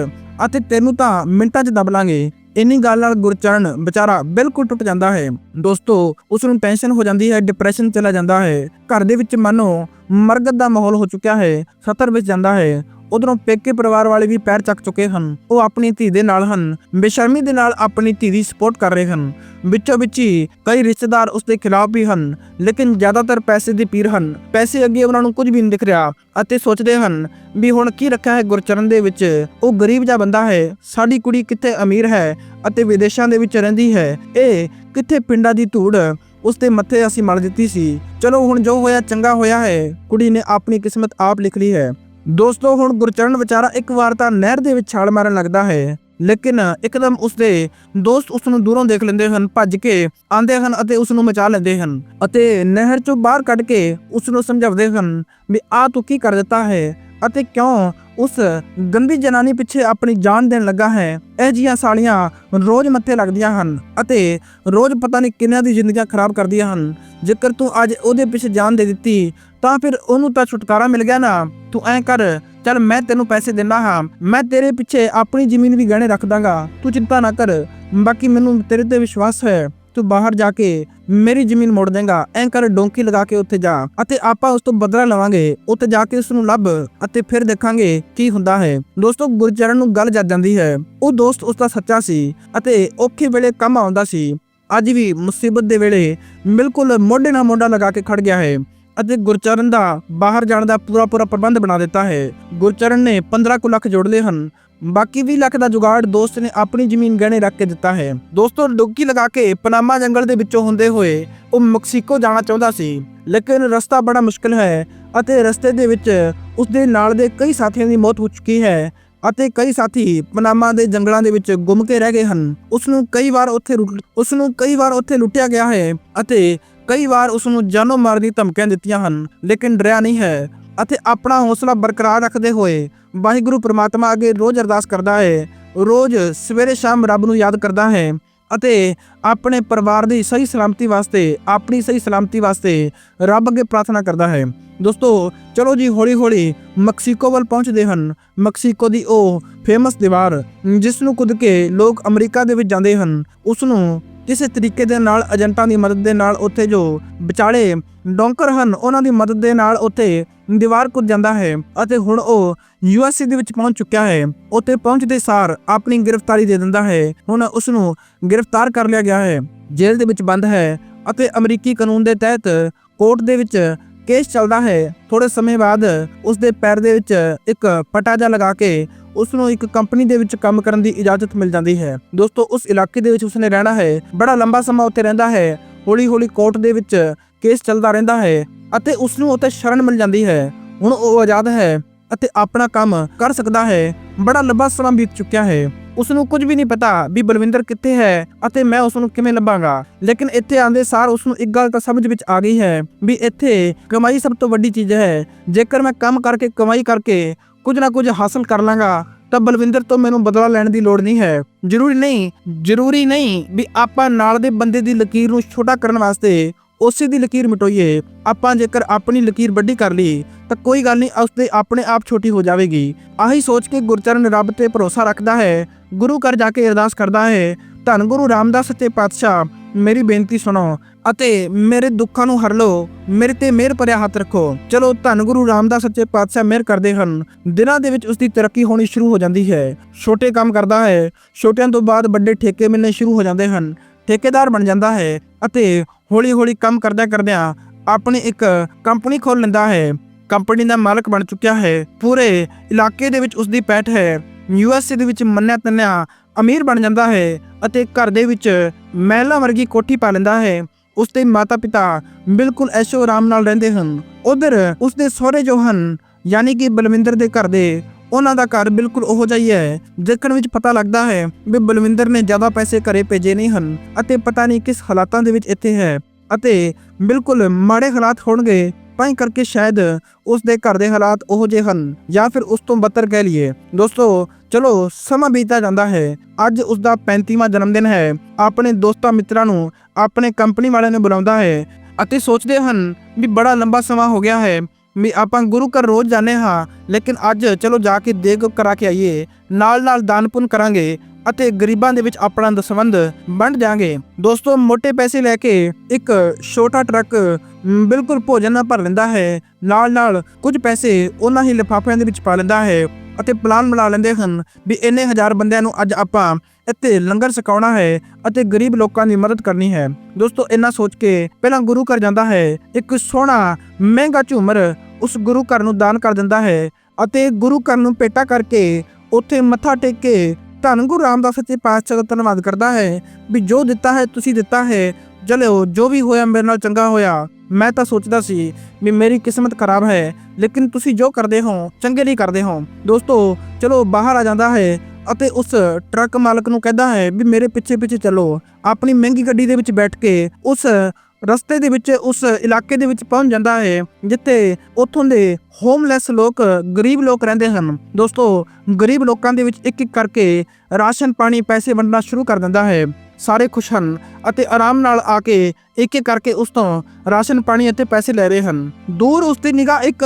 ਅਤੇ ਤੈਨੂੰ ਤਾਂ ਮਿੰਟਾਂ 'ਚ ਦਬ ਲਾਂਗੇ। ਇੰਨੀ ਗੱਲ ਨਾਲ ਗੁਰਚਰਨ ਵਿਚਾਰਾ ਬਿਲਕੁਲ ਟੁੱਟ ਜਾਂਦਾ ਹੈ। ਦੋਸਤੋ, ਉਸ ਨੂੰ ਟੈਨਸ਼ਨ ਹੋ ਜਾਂਦੀ ਹੈ ਡਿਪਰੈਸ਼ਨ ਚਲਾ ਜਾਂਦਾ ਹੈ। ਘਰ ਦੇ ਵਿੱਚ ਮਨੋ ਮਰਗਤ ਦਾ ਮਾਹੌਲ ਹੋ ਚੁੱਕਿਆ ਹੈ, ਸਤਰ ਵਿੱਚ ਜਾਂਦਾ ਹੈ। ਉਧਰੋਂ ਪੇਕੇ ਪਰਿਵਾਰ ਵਾਲੇ ਵੀ ਪੈਰ ਚੱਕ ਚੁੱਕੇ ਹਨ। ਉਹ ਆਪਣੀ ਧੀ ਦੇ ਨਾਲ ਹਨ। ਬੇਸ਼ਰਮੀ ਦੇ ਨਾਲ ਆਪਣੀ ਧੀ ਦੀ ਸਪੋਰਟ ਕਰ ਰਹੇ ਹਨ। ਵਿੱਚੋਂ ਵਿੱਚ ਹੀ ਕਈ ਰਿਸ਼ਤੇਦਾਰ ਉਸ ਦੇ ਖਿਲਾਫ ਵੀ ਹਨ, ਲੇਕਿਨ ਜ਼ਿਆਦਾਤਰ ਪੈਸੇ ਦੇ ਪੀਰ ਹਨ। ਪੈਸੇ ਅੱਗੇ ਉਹਨਾਂ ਨੂੰ ਕੁਝ ਵੀ ਨਹੀਂ ਦਿਖ ਰਿਹਾ ਅਤੇ ਸੋਚਦੇ ਹਨ ਵੀ ਹੁਣ ਕੀ ਰੱਖਿਆ ਹੈ ਗੁਰਚਰਨ ਦੇ ਵਿੱਚ। ਉਹ ਗਰੀਬ ਜਿਹਾ ਬੰਦਾ ਹੈ, ਸਾਡੀ ਕੁੜੀ ਕਿੱਥੇ ਅਮੀਰ ਹੈ ਅਤੇ ਵਿਦੇਸ਼ਾਂ ਦੇ ਵਿੱਚ ਰਹਿੰਦੀ ਹੈ। ਇਹ ਕਿੱਥੇ ਪਿੰਡਾਂ ਦੀ ਧੂੜ? ਉਸ ਦੇ ਮੱਥੇ ਅਸੀਂ ਮਲ ਦਿੱਤੀ ਸੀ। ਚਲੋ ਹੁਣ ਜੋ ਹੋਇਆ ਚੰਗਾ ਹੋਇਆ ਹੈ। ਕੁੜੀ ਨੇ ਆਪਣੀ ਕਿਸਮਤ ਆਪ ਲਿਖ ਲਈ ਹੈ। ਦੋਸਤੋ, ਹੁਣ ਗੁਰਚਰਨ ਵਿਚਾਰਾ ਇੱਕ ਵਾਰ ਤਾਂ ਨਹਿਰ ਦੇ ਵਿੱਚ ਛਾਲ ਮਾਰਨ ਲੱਗਦਾ ਹੈ, ਲੇਕਿਨ ਇੱਕਦਮ ਉਸਦੇ ਦੋਸਤ ਉਸ ਨੂੰ ਦੂਰੋਂ ਦੇਖ ਲੈਂਦੇ ਹਨ, ਭੱਜ ਕੇ ਆਂਦੇ ਹਨ ਅਤੇ ਉਸ ਨੂੰ ਮਚਾ ਲੈਂਦੇ ਹਨ ਅਤੇ ਨਹਿਰ ਚੋਂ ਬਾਹਰ ਕੱਢ ਕੇ ਉਸ ਨੂੰ ਸਮਝਾਉਂਦੇ ਹਨ ਵੀ ਆ ਤੂੰ ਕੀ ਕਰ ਦਿੱਤਾ ਹੈ ਅਤੇ ਕਿਉਂ ਉਸ ਗੰਦੀ ਜਨਾਨੀ ਪਿੱਛੇ ਆਪਣੀ ਜਾਨ ਦੇਣ ਲੱਗਾ ਹੈ। ਇਹ ਜੀਆਂ ਸਾਲੀਆਂ ਰੋਜ਼ ਮੱਥੇ ਲੱਗਦੀਆਂ ਹਨ ਅਤੇ ਰੋਜ਼ ਪਤਾ ਨਹੀਂ ਕਿੰਨਿਆਂ ਦੀ ਜ਼ਿੰਦਗੀਆਂ ਖਰਾਬ ਕਰਦੀਆਂ ਹਨ। ਜੇਕਰ ਤੂੰ ਅੱਜ ਉਹਦੇ ਪਿੱਛੇ ਜਾਨ ਦੇ ਦਿੱਤੀ ਤਾਂ ਫਿਰ ਉਹਨੂੰ ਤਾਂ ਛੁਟਕਾਰਾ ਮਿਲ ਗਿਆ ਨਾ। ਤੂੰ ਐਂ ਕਰ, ਚੱਲ ਮੈਂ ਤੈਨੂੰ ਪੈਸੇ ਦਿੰਦਾ ਹਾਂ। ਮੈਂ ਤੇਰੇ ਪਿੱਛੇ ਆਪਣੀ ਜ਼ਮੀਨ ਵੀ ਗਹਿਣੇ ਰੱਖ ਦਾਂਗਾ। ਤੂੰ ਚਿੰਤਾ ਨਾ ਕਰ, ਬਾਕੀ ਮੈਨੂੰ ਤੇਰੇ ਤੇ ਵਿਸ਼ਵਾਸ ਹੈ। ਤੂੰ ਬਾਹਰ ਜਾ ਕੇ ਮੇਰੀ ਜ਼ਮੀਨ ਮੋੜ ਦੇਂਗਾ। ਐਂ ਕਰ, ਡੋਂਕੀ ਲਗਾ ਕੇ ਉੱਥੇ ਜਾ ਅਤੇ ਆਪਾਂ ਉਸ ਤੋਂ ਬਦਲਾ ਲਵਾਂਗੇ। ਉੱਥੇ ਜਾ ਕੇ ਉਸ ਨੂੰ ਲੱਭ ਅਤੇ ਫਿਰ ਦੇਖਾਂਗੇ ਕੀ ਹੁੰਦਾ ਹੈ। ਦੋਸਤੋ, ਗੁਰਚਰਨ ਨੂੰ ਗੱਲ ਜੱਜ ਜਾਂਦੀ ਹੈ। ਉਹ ਦੋਸਤ ਉਸ ਦਾ ਸੱਚਾ ਸੀ ਅਤੇ ਔਖੇ ਵੇਲੇ ਕੰਮ ਆਉਂਦਾ ਸੀ। ਅੱਜ ਵੀ ਮੁਸੀਬਤ ਦੇ ਵੇਲੇ ਬਿਲਕੁਲ ਮੋਢੇ ਨਾਲ ਮੋਢਾ ਲਗਾ ਕੇ ਖੜ ਗਿਆ ਹੈ। ਅਤੇ ਗੁਰਚਰਨ ਦਾ ਬਾਹਰ ਜਾਣ ਦਾ ਪੂਰਾ ਪੂਰਾ ਪ੍ਰਬੰਧ ਬਣਾ ਦਿੱਤਾ ਹੈ। ਗੁਰਚਰਨ ਨੇ 15 ਕੁ ਲੱਖ ਜੋੜ ਲਏ ਹਨ। ਬਾਕੀ 20 ਲੱਖ ਦਾ ਜੁਗਾੜ ਦੋਸਤ ਨੇ ਆਪਣੀ ਜ਼ਮੀਨ ਗਹਿਣੇ ਰੱਖ ਕੇ ਦਿੱਤਾ ਹੈ। ਦੋਸਤੋ ਡੁੱਗੀ ਲਗਾ ਕੇ ਪਨਾਮਾ ਜੰਗਲ ਦੇ ਵਿੱਚੋਂ ਹੁੰਦੇ ਹੋਏ ਉਹ ਮੈਕਸੀਕੋ ਜਾਣਾ ਚਾਹੁੰਦਾ ਸੀ। ਲੇਕਿਨ ਰਸਤਾ ਬੜਾ ਮੁਸ਼ਕਲ ਹੈ ਅਤੇ ਰਸਤੇ ਦੇ ਵਿੱਚ ਉਸ ਦੇ ਨਾਲ ਦੇ ਕਈ ਸਾਥੀਆਂ ਦੀ ਮੌਤ ਹੋ ਚੁੱਕੀ ਹੈ ਅਤੇ ਕਈ ਸਾਥੀ ਪਨਾਮਾ ਦੇ ਜੰਗਲਾਂ ਦੇ ਵਿੱਚ ਗੁੰਮ ਕੇ ਰਹਿ ਗਏ ਹਨ। ਉਸ ਨੂੰ ਕਈ ਵਾਰ ਉੱਥੇ ਉਸ ਨੂੰ ਕਈ ਵਾਰ ਉੱਥੇ ਲੁੱਟਿਆ ਗਿਆ ਹੈ ਅਤੇ ਕਈ ਵਾਰ ਉਸ ਨੂੰ ਜਾਨੋਂ ਮਾਰਨ ਦੀ ਧਮਕੀਆਂ ਦਿੱਤੀਆਂ ਹਨ, ਲੇਕਿਨ ਡਰਿਆ ਨਹੀਂ ਹੈ ਅਤੇ ਆਪਣਾ ਹੌਸਲਾ ਬਰਕਰਾਰ ਰੱਖਦੇ ਹੋਏ ਵਾਹਿਗੁਰੂ ਪ੍ਰਮਾਤਮਾ ਅੱਗੇ ਰੋਜ਼ ਅਰਦਾਸ ਕਰਦਾ ਹੈ, ਰੋਜ਼ ਸਵੇਰੇ ਸ਼ਾਮ ਰੱਬ ਨੂੰ ਯਾਦ ਕਰਦਾ ਹੈ ਅਤੇ ਆਪਣੇ ਪਰਿਵਾਰ ਦੀ ਸਹੀ ਸਲਾਮਤੀ ਵਾਸਤੇ, ਆਪਣੀ ਸਹੀ ਸਲਾਮਤੀ ਵਾਸਤੇ ਰੱਬ ਅੱਗੇ ਪ੍ਰਾਰਥਨਾ ਕਰਦਾ ਹੈ। ਦੋਸਤੋ, ਚਲੋ ਜੀ ਹੌਲੀ ਹੌਲੀ ਮੈਕਸੀਕੋ ਵੱਲ ਪਹੁੰਚਦੇ ਹਨ। ਮੈਕਸੀਕੋ ਦੀ ਉਹ ਫੇਮਸ ਦੀਵਾਰ, ਜਿਸ ਨੂੰ ਕੁੱਦ ਕੇ ਲੋਕ ਅਮਰੀਕਾ ਦੇ ਵਿੱਚ ਜਾਂਦੇ ਹਨ ਉਸ ਨੂੰ ਕਿਸੇ ਤਰੀਕੇ ਦੇ ਨਾਲ ਏਜੰਟਾਂ ਦੀ ਮਦਦ ਦੇ ਨਾਲ ਉੱਥੇ ਜੋ ਵਿਚਾਲੇ ਡੌਂਕਰ ਹਨ, ਉਹਨਾਂ ਦੀ ਮਦਦ ਦੇ ਨਾਲ ਉੱਥੇ ਦੀਵਾਰ ਕੁੱਦ ਜਾਂਦਾ ਹੈ ਅਤੇ ਹੁਣ ਉਹ ਯੂਐਸਏ ਦੇ ਵਿੱਚ ਪਹੁੰਚ ਚੁੱਕਿਆ ਹੈ। ਉੱਥੇ ਪਹੁੰਚਦੇ ਸਾਰ ਆਪਣੀ ਗ੍ਰਿਫਤਾਰੀ ਦੇ ਦਿੰਦਾ ਹੈ। ਹੁਣ ਉਸ ਨੂੰ ਗ੍ਰਿਫਤਾਰ ਕਰ ਲਿਆ ਗਿਆ ਹੈ। ਜੇਲ੍ਹ ਦੇ ਵਿੱਚ ਬੰਦ ਹੈ ਅਤੇ ਅਮਰੀਕੀ ਕਾਨੂੰਨ ਦੇ ਤਹਿਤ ਕੋਰਟ ਦੇ ਵਿੱਚ ਕੇਸ ਚੱਲਦਾ ਹੈ। ਥੋੜੇ ਸਮੇਂ ਬਾਅਦ ਉਸ ਦੇ ਪੈਰ ਦੇ ਵਿੱਚ ਇੱਕ ਪਟਾਜਾ ਲਗਾ ਕੇ ਉਸ ਨੂੰ ਇੱਕ ਕੰਪਨੀ ਦੇ ਵਿੱਚ ਕੰਮ ਕਰਨ ਦੀ ਇਜਾਜ਼ਤ ਮਿਲ ਜਾਂਦੀ ਹੈ। ਦੋਸਤੋ, ਉਸ ਇਲਾਕੇ ਦੇ ਵਿੱਚ ਉਸਨੇ ਰਹਿਣਾ ਹੈ। ਬੜਾ ਲੰਬਾ ਸਮਾਂ ਉੱਥੇ ਰਹਿੰਦਾ ਹੈ। ਹੌਲੀ ਹੌਲੀ ਕੋਰਟ ਦੇ ਵਿੱਚ ਕੇਸ ਚੱਲਦਾ ਰਹਿੰਦਾ ਹੈ ਅਤੇ ਉਸ ਨੂੰ ਉੱਥੇ ਸ਼ਰਨ ਮਿਲ ਜਾਂਦੀ ਹੈ। ਹੁਣ ਉਹ ਆਜ਼ਾਦ ਹੈ ਅਤੇ ਆਪਣਾ ਕੰਮ ਕਰ ਸਕਦਾ ਹੈ। ਬੜਾ ਲੰਬਾ ਸਮਾਂ ਬੀਤ ਚੁੱਕਿਆ ਹੈ। ਉਸ ਨੂੰ ਕੁਝ ਵੀ ਨਹੀਂ ਪਤਾ ਵੀ ਬਲਵਿੰਦਰ ਕਿੱਥੇ ਹੈ ਅਤੇ ਮੈਂ ਉਸ ਨੂੰ ਕਿਵੇਂ ਲੱਭਾਂਗਾ। ਲੇਕਿਨ ਇੱਥੇ ਆਂਦੇ ਸਾਰ ਉਸ ਨੂੰ ਇੱਕ ਗੱਲ ਤਾਂ ਸਮਝ ਵਿੱਚ ਆ ਗਈ ਹੈ ਵੀ ਇੱਥੇ ਕਮਾਈ ਸਭ ਤੋਂ ਵੱਡੀ ਚੀਜ਼ ਹੈ। ਜੇਕਰ ਮੈਂ ਕੰਮ ਕਰਕੇ ਕਮਾਈ ਕਰਕੇ ਕੁਝ ਨਾ ਕੁਝ ਹਾਸਲ ਕਰ ਲਾਂਗਾ, ਤਾਂ ਬਲਵਿੰਦਰ ਤੋਂ ਮੈਨੂੰ ਬਦਲਾ ਲੈਣ ਦੀ ਲੋੜ ਨਹੀਂ ਹੈ। ਜ਼ਰੂਰੀ ਨਹੀਂ ਜ਼ਰੂਰੀ ਨਹੀਂ ਵੀ ਆਪਾਂ ਨਾਲ ਦੇ ਬੰਦੇ ਦੀ ਲਕੀਰ ਨੂੰ ਛੋਟਾ ਕਰਨ ਵਾਸਤੇ ਉਸੇ ਦੀ ਲਕੀਰ ਮਿਟੋਈਏ। ਆਪਾਂ ਜੇਕਰ ਆਪਣੀ ਲਕੀਰ ਵੱਡੀ ਕਰ ਲਈ, ਤਾਂ ਕੋਈ ਗੱਲ ਨਹੀਂ, ਉਸਦੇ ਆਪਣੇ ਆਪ ਛੋਟੀ ਹੋ ਜਾਵੇਗੀ। ਆਹੀ ਸੋਚ ਕੇ ਗੁਰਚਰਨ ਰੱਬ ਤੇ ਭਰੋਸਾ ਰੱਖਦਾ ਹੈ, ਗੁਰੂ ਘਰ ਜਾ ਕੇ ਅਰਦਾਸ ਕਰਦਾ ਹੈ, ਧੰਨ ਗੁਰੂ ਰਾਮਦਾਸ ਸੱਚੇ ਪਾਤਸ਼ਾਹ, ਮੇਰੀ ਬੇਨਤੀ ਸੁਣੋ ਅਤੇ ਮੇਰੇ ਦੁੱਖਾਂ ਨੂੰ ਹਰ ਲਓ, ਮੇਰੇ ਤੇ ਮਿਹਰ ਭਰਿਆ ਹੱਥ ਰੱਖੋ। ਚਲੋ, ਧੰਨ ਗੁਰੂ ਰਾਮਦਾਸ ਸੱਚੇ ਪਾਤਸ਼ਾਹ ਮਿਹਰ ਕਰਦੇ ਹਨ। ਦਿਨਾਂ ਦੇ ਵਿੱਚ ਉਸ ਦੀ ਤਰੱਕੀ ਹੋਣੀ ਸ਼ੁਰੂ ਹੋ ਜਾਂਦੀ ਹੈ। ਛੋਟੇ ਕੰਮ ਕਰਦਾ ਹੈ, ਛੋਟਿਆਂ ਤੋਂ ਬਾਅਦ ਵੱਡੇ ਠੇਕੇ ਮਿਲਣੇ ਸ਼ੁਰੂ ਹੋ ਜਾਂਦੇ ਹਨ। ਠੇਕੇਦਾਰ ਬਣ ਜਾਂਦਾ ਹੈ ਅਤੇ ਹੌਲੀ-ਹੌਲੀ ਕੰਮ ਕਰਦਿਆਂ ਕਰਦਿਆਂ ਆਪਣੀ ਇੱਕ ਕੰਪਨੀ ਖੋਲ ਲੈਂਦਾ ਹੈ। ਕੰਪਨੀ ਦਾ ਮਾਲਕ ਬਣ ਚੁੱਕਿਆ ਹੈ। ਪੂਰੇ ਇਲਾਕੇ ਦੇ ਵਿੱਚ ਉਸ ਦੀ ਪੈਠ ਹੈ। ਯੂਐਸਏ ਦੇ ਵਿੱਚ ਮੰਨਿਆ ਤੰਨਿਆ ਅਮੀਰ ਬਣ ਜਾਂਦਾ ਹੈ ਅਤੇ ਘਰ ਦੇ ਵਿੱਚ ਮਹਿਲਾ ਵਰਗੀ ਕੋਠੀ ਪਾ ਲੈਂਦਾ ਹੈ। ਉਸ ਦੇ ਮਾਤਾ-ਪਿਤਾ ਬਿਲਕੁਲ ਐਸ਼ੋ ਆਰਾਮ ਨਾਲ ਰਹਿੰਦੇ ਹਨ। ਉਧਰ ਉਸ ਦੇ ਸਹੁਰੇ ਜੋ ਹਨ ਯਾਨੀ ਕਿ ਬਲਵਿੰਦਰ ਦੇ ਘਰ ਦੇ, ਉਹਨਾਂ ਦਾ ਘਰ ਬਿਲਕੁਲ ਉਹੋ ਜਿਹਾ ਹੀ ਹੈ। ਦੇਖਣ ਵਿੱਚ ਪਤਾ ਲੱਗਦਾ ਹੈ ਵੀ ਬਲਵਿੰਦਰ ਨੇ ਜ਼ਿਆਦਾ ਪੈਸੇ ਘਰੇ ਭੇਜੇ ਨਹੀਂ ਹਨ ਅਤੇ ਪਤਾ ਨਹੀਂ ਕਿਸ ਹਾਲਾਤਾਂ ਦੇ ਵਿੱਚ ਇੱਥੇ ਹੈ ਅਤੇ ਬਿਲਕੁਲ ਮਾੜੇ ਹਾਲਾਤ ਹੋਣਗੇ, ਤਾਂ ਹੀ ਕਰਕੇ ਸ਼ਾਇਦ ਉਸ ਦੇ ਘਰ ਦੇ ਹਾਲਾਤ ਉਹੋ ਜਿਹੇ ਹਨ ਜਾਂ ਫਿਰ ਉਸ ਤੋਂ ਬੱਤਰ ਕਹਿ ਲਈਏ। ਦੋਸਤੋ ਚਲੋ, ਸਮਾਂ ਬੀਤਦਾ ਜਾਂਦਾ ਹੈ। ਅੱਜ ਉਸ ਦਾ 35ਵਾਂ ਜਨਮ ਦਿਨ ਹੈ। ਆਪਣੇ ਦੋਸਤਾਂ ਮਿੱਤਰਾਂ ਨੂੰ, ਆਪਣੇ ਕੰਪਨੀ ਵਾਲਿਆਂ ਨੂੰ ਬੁਲਾਉਂਦਾ ਹੈ ਅਤੇ ਸੋਚਦੇ ਹਨ ਵੀ ਬੜਾ ਲੰਬਾ ਸਮਾਂ ਹੋ ਗਿਆ ਹੈ। ਵੀ ਆਪਾਂ ਗੁਰੂ ਘਰ ਰੋਜ਼ ਜਾਂਦੇ ਹਾਂ, ਲੇਕਿਨ ਅੱਜ ਚਲੋ ਜਾ ਕੇ ਦੇਗ ਕਰਾ ਕੇ ਆਈਏ। ਨਾਲ ਨਾਲ ਦਾਨ ਪੁੰਨ ਕਰਾਂਗੇ ਅਤੇ ਗਰੀਬਾਂ ਦੇ ਵਿੱਚ ਆਪਣਾ ਦਸਵੰਦ ਵੰਡ ਜਾਾਂਗੇ ਦੋਸਤੋ, ਮੋٹے ਪੈਸੇ ਲੈ ਕੇ ਇੱਕ ਛੋਟਾ ਟਰੱਕ ਬਿਲਕੁਲ ਭੋਜਨ ਨਾਲ ਭਰ ਲੈਂਦਾ ਹੈ। ਨਾਲ ਨਾਲ ਕੁਝ ਪੈਸੇ ਉਹਨਾਂ ਹੀ ਲਿਫਾਫਿਆਂ ਦੇ ਵਿੱਚ ਪਾ ਲੈਂਦਾ ਹੈ। ਅਤੇ ਪਲਾਨ ਬਣਾ ਲੈਂਦੇ ਹਨ ਵੀ ਇੰਨੇ ਹਜ਼ਾਰ ਬੰਦਿਆਂ ਨੂੰ ਅੱਜ ਆਪਾਂ ਇੱਥੇ ਲੰਗਰ ਛਕਾਉਣਾ ਹੈ ਅਤੇ ਗਰੀਬ ਲੋਕਾਂ ਦੀ ਮਦਦ ਕਰਨੀ ਹੈ। ਦੋਸਤੋ, ਇੰਨਾ ਸੋਚ ਕੇ ਪਹਿਲਾਂ ਗੁਰੂ ਘਰ ਜਾਂਦਾ ਹੈ। ਇੱਕ ਸੋਹਣਾ, ਮਹਿੰਗਾ ਝੂਮਰ ਉਸ ਗੁਰੂ ਘਰ ਨੂੰ ਦਾਨ ਕਰ ਦਿੰਦਾ ਹੈ ਅਤੇ ਗੁਰੂ ਘਰ ਨੂੰ ਪੇਟਾ ਕਰਕੇ ਉੱਥੇ ਮੱਥਾ ਟੇਕ ਕੇ ਧੰਨ ਗੁਰੂ ਰਾਮਦਾਸ ਸੱਚੇ ਪਾਤਸ਼ਾਹ ਦਾ ਧੰਨਵਾਦ ਕਰਦਾ ਹੈ ਵੀ ਜੋ ਦਿੱਤਾ ਹੈ, ਤੁਸੀਂ ਦਿੱਤਾ ਹੈ। ਚਲੋ ਜੋ ਵੀ ਹੋਇਆ ਮੇਰੇ ਨਾਲ ਚੰਗਾ ਹੋਇਆ, ਮੈਂ ਤਾਂ ਸੋਚਦਾ ਸੀ ਵੀ ਮੇਰੀ ਕਿਸਮਤ ਖਰਾਬ ਹੈ, ਲੇਕਿਨ ਤੁਸੀਂ ਜੋ ਕਰਦੇ ਹੋ, ਚੰਗੇ ਲਈ ਕਰਦੇ ਹੋ। ਦੋਸਤੋ, ਚਲੋ ਬਾਹਰ ਆ ਜਾਂਦਾ ਹੈ ਅਤੇ ਉਸ ਟਰੱਕ ਮਾਲਕ ਨੂੰ ਕਹਿੰਦਾ ਹੈ ਵੀ ਮੇਰੇ ਪਿੱਛੇ ਪਿੱਛੇ ਚੱਲੋ। ਆਪਣੀ ਮਹਿੰਗੀ ਗੱਡੀ ਦੇ ਵਿੱਚ ਬੈਠ ਕੇ ਉਸ ਰਸਤੇ ਦੇ ਵਿੱਚ, ਉਸ ਇਲਾਕੇ ਦੇ ਵਿੱਚ ਪਹੁੰਚ ਜਾਂਦਾ ਹੈ, ਜਿੱਥੇ ਉੱਥੋਂ ਦੇ ਹੋਮਲੈਸ ਲੋਕ, ਗਰੀਬ ਲੋਕ ਰਹਿੰਦੇ ਹਨ। ਦੋਸਤੋ, ਗਰੀਬ ਲੋਕਾਂ ਦੇ ਵਿੱਚ ਇੱਕ ਇੱਕ ਕਰਕੇ ਰਾਸ਼ਨ, ਪਾਣੀ, ਪੈਸੇ ਵੰਡਣਾ ਸ਼ੁਰੂ ਕਰ ਦਿੰਦਾ ਹੈ। ਸਾਰੇ ਖੁਸ਼ ਹਨ ਅਤੇ ਆਰਾਮ ਨਾਲ ਆ ਕੇ ਇੱਕ ਇੱਕ ਕਰਕੇ ਉਸ ਤੋਂ ਰਾਸ਼ਨ ਪਾਣੀ ਅਤੇ ਪੈਸੇ ਲੈ ਰਹੇ ਹਨ। ਦੂਰ ਉਸ ਦੀ ਨਿਗਾਹ ਇੱਕ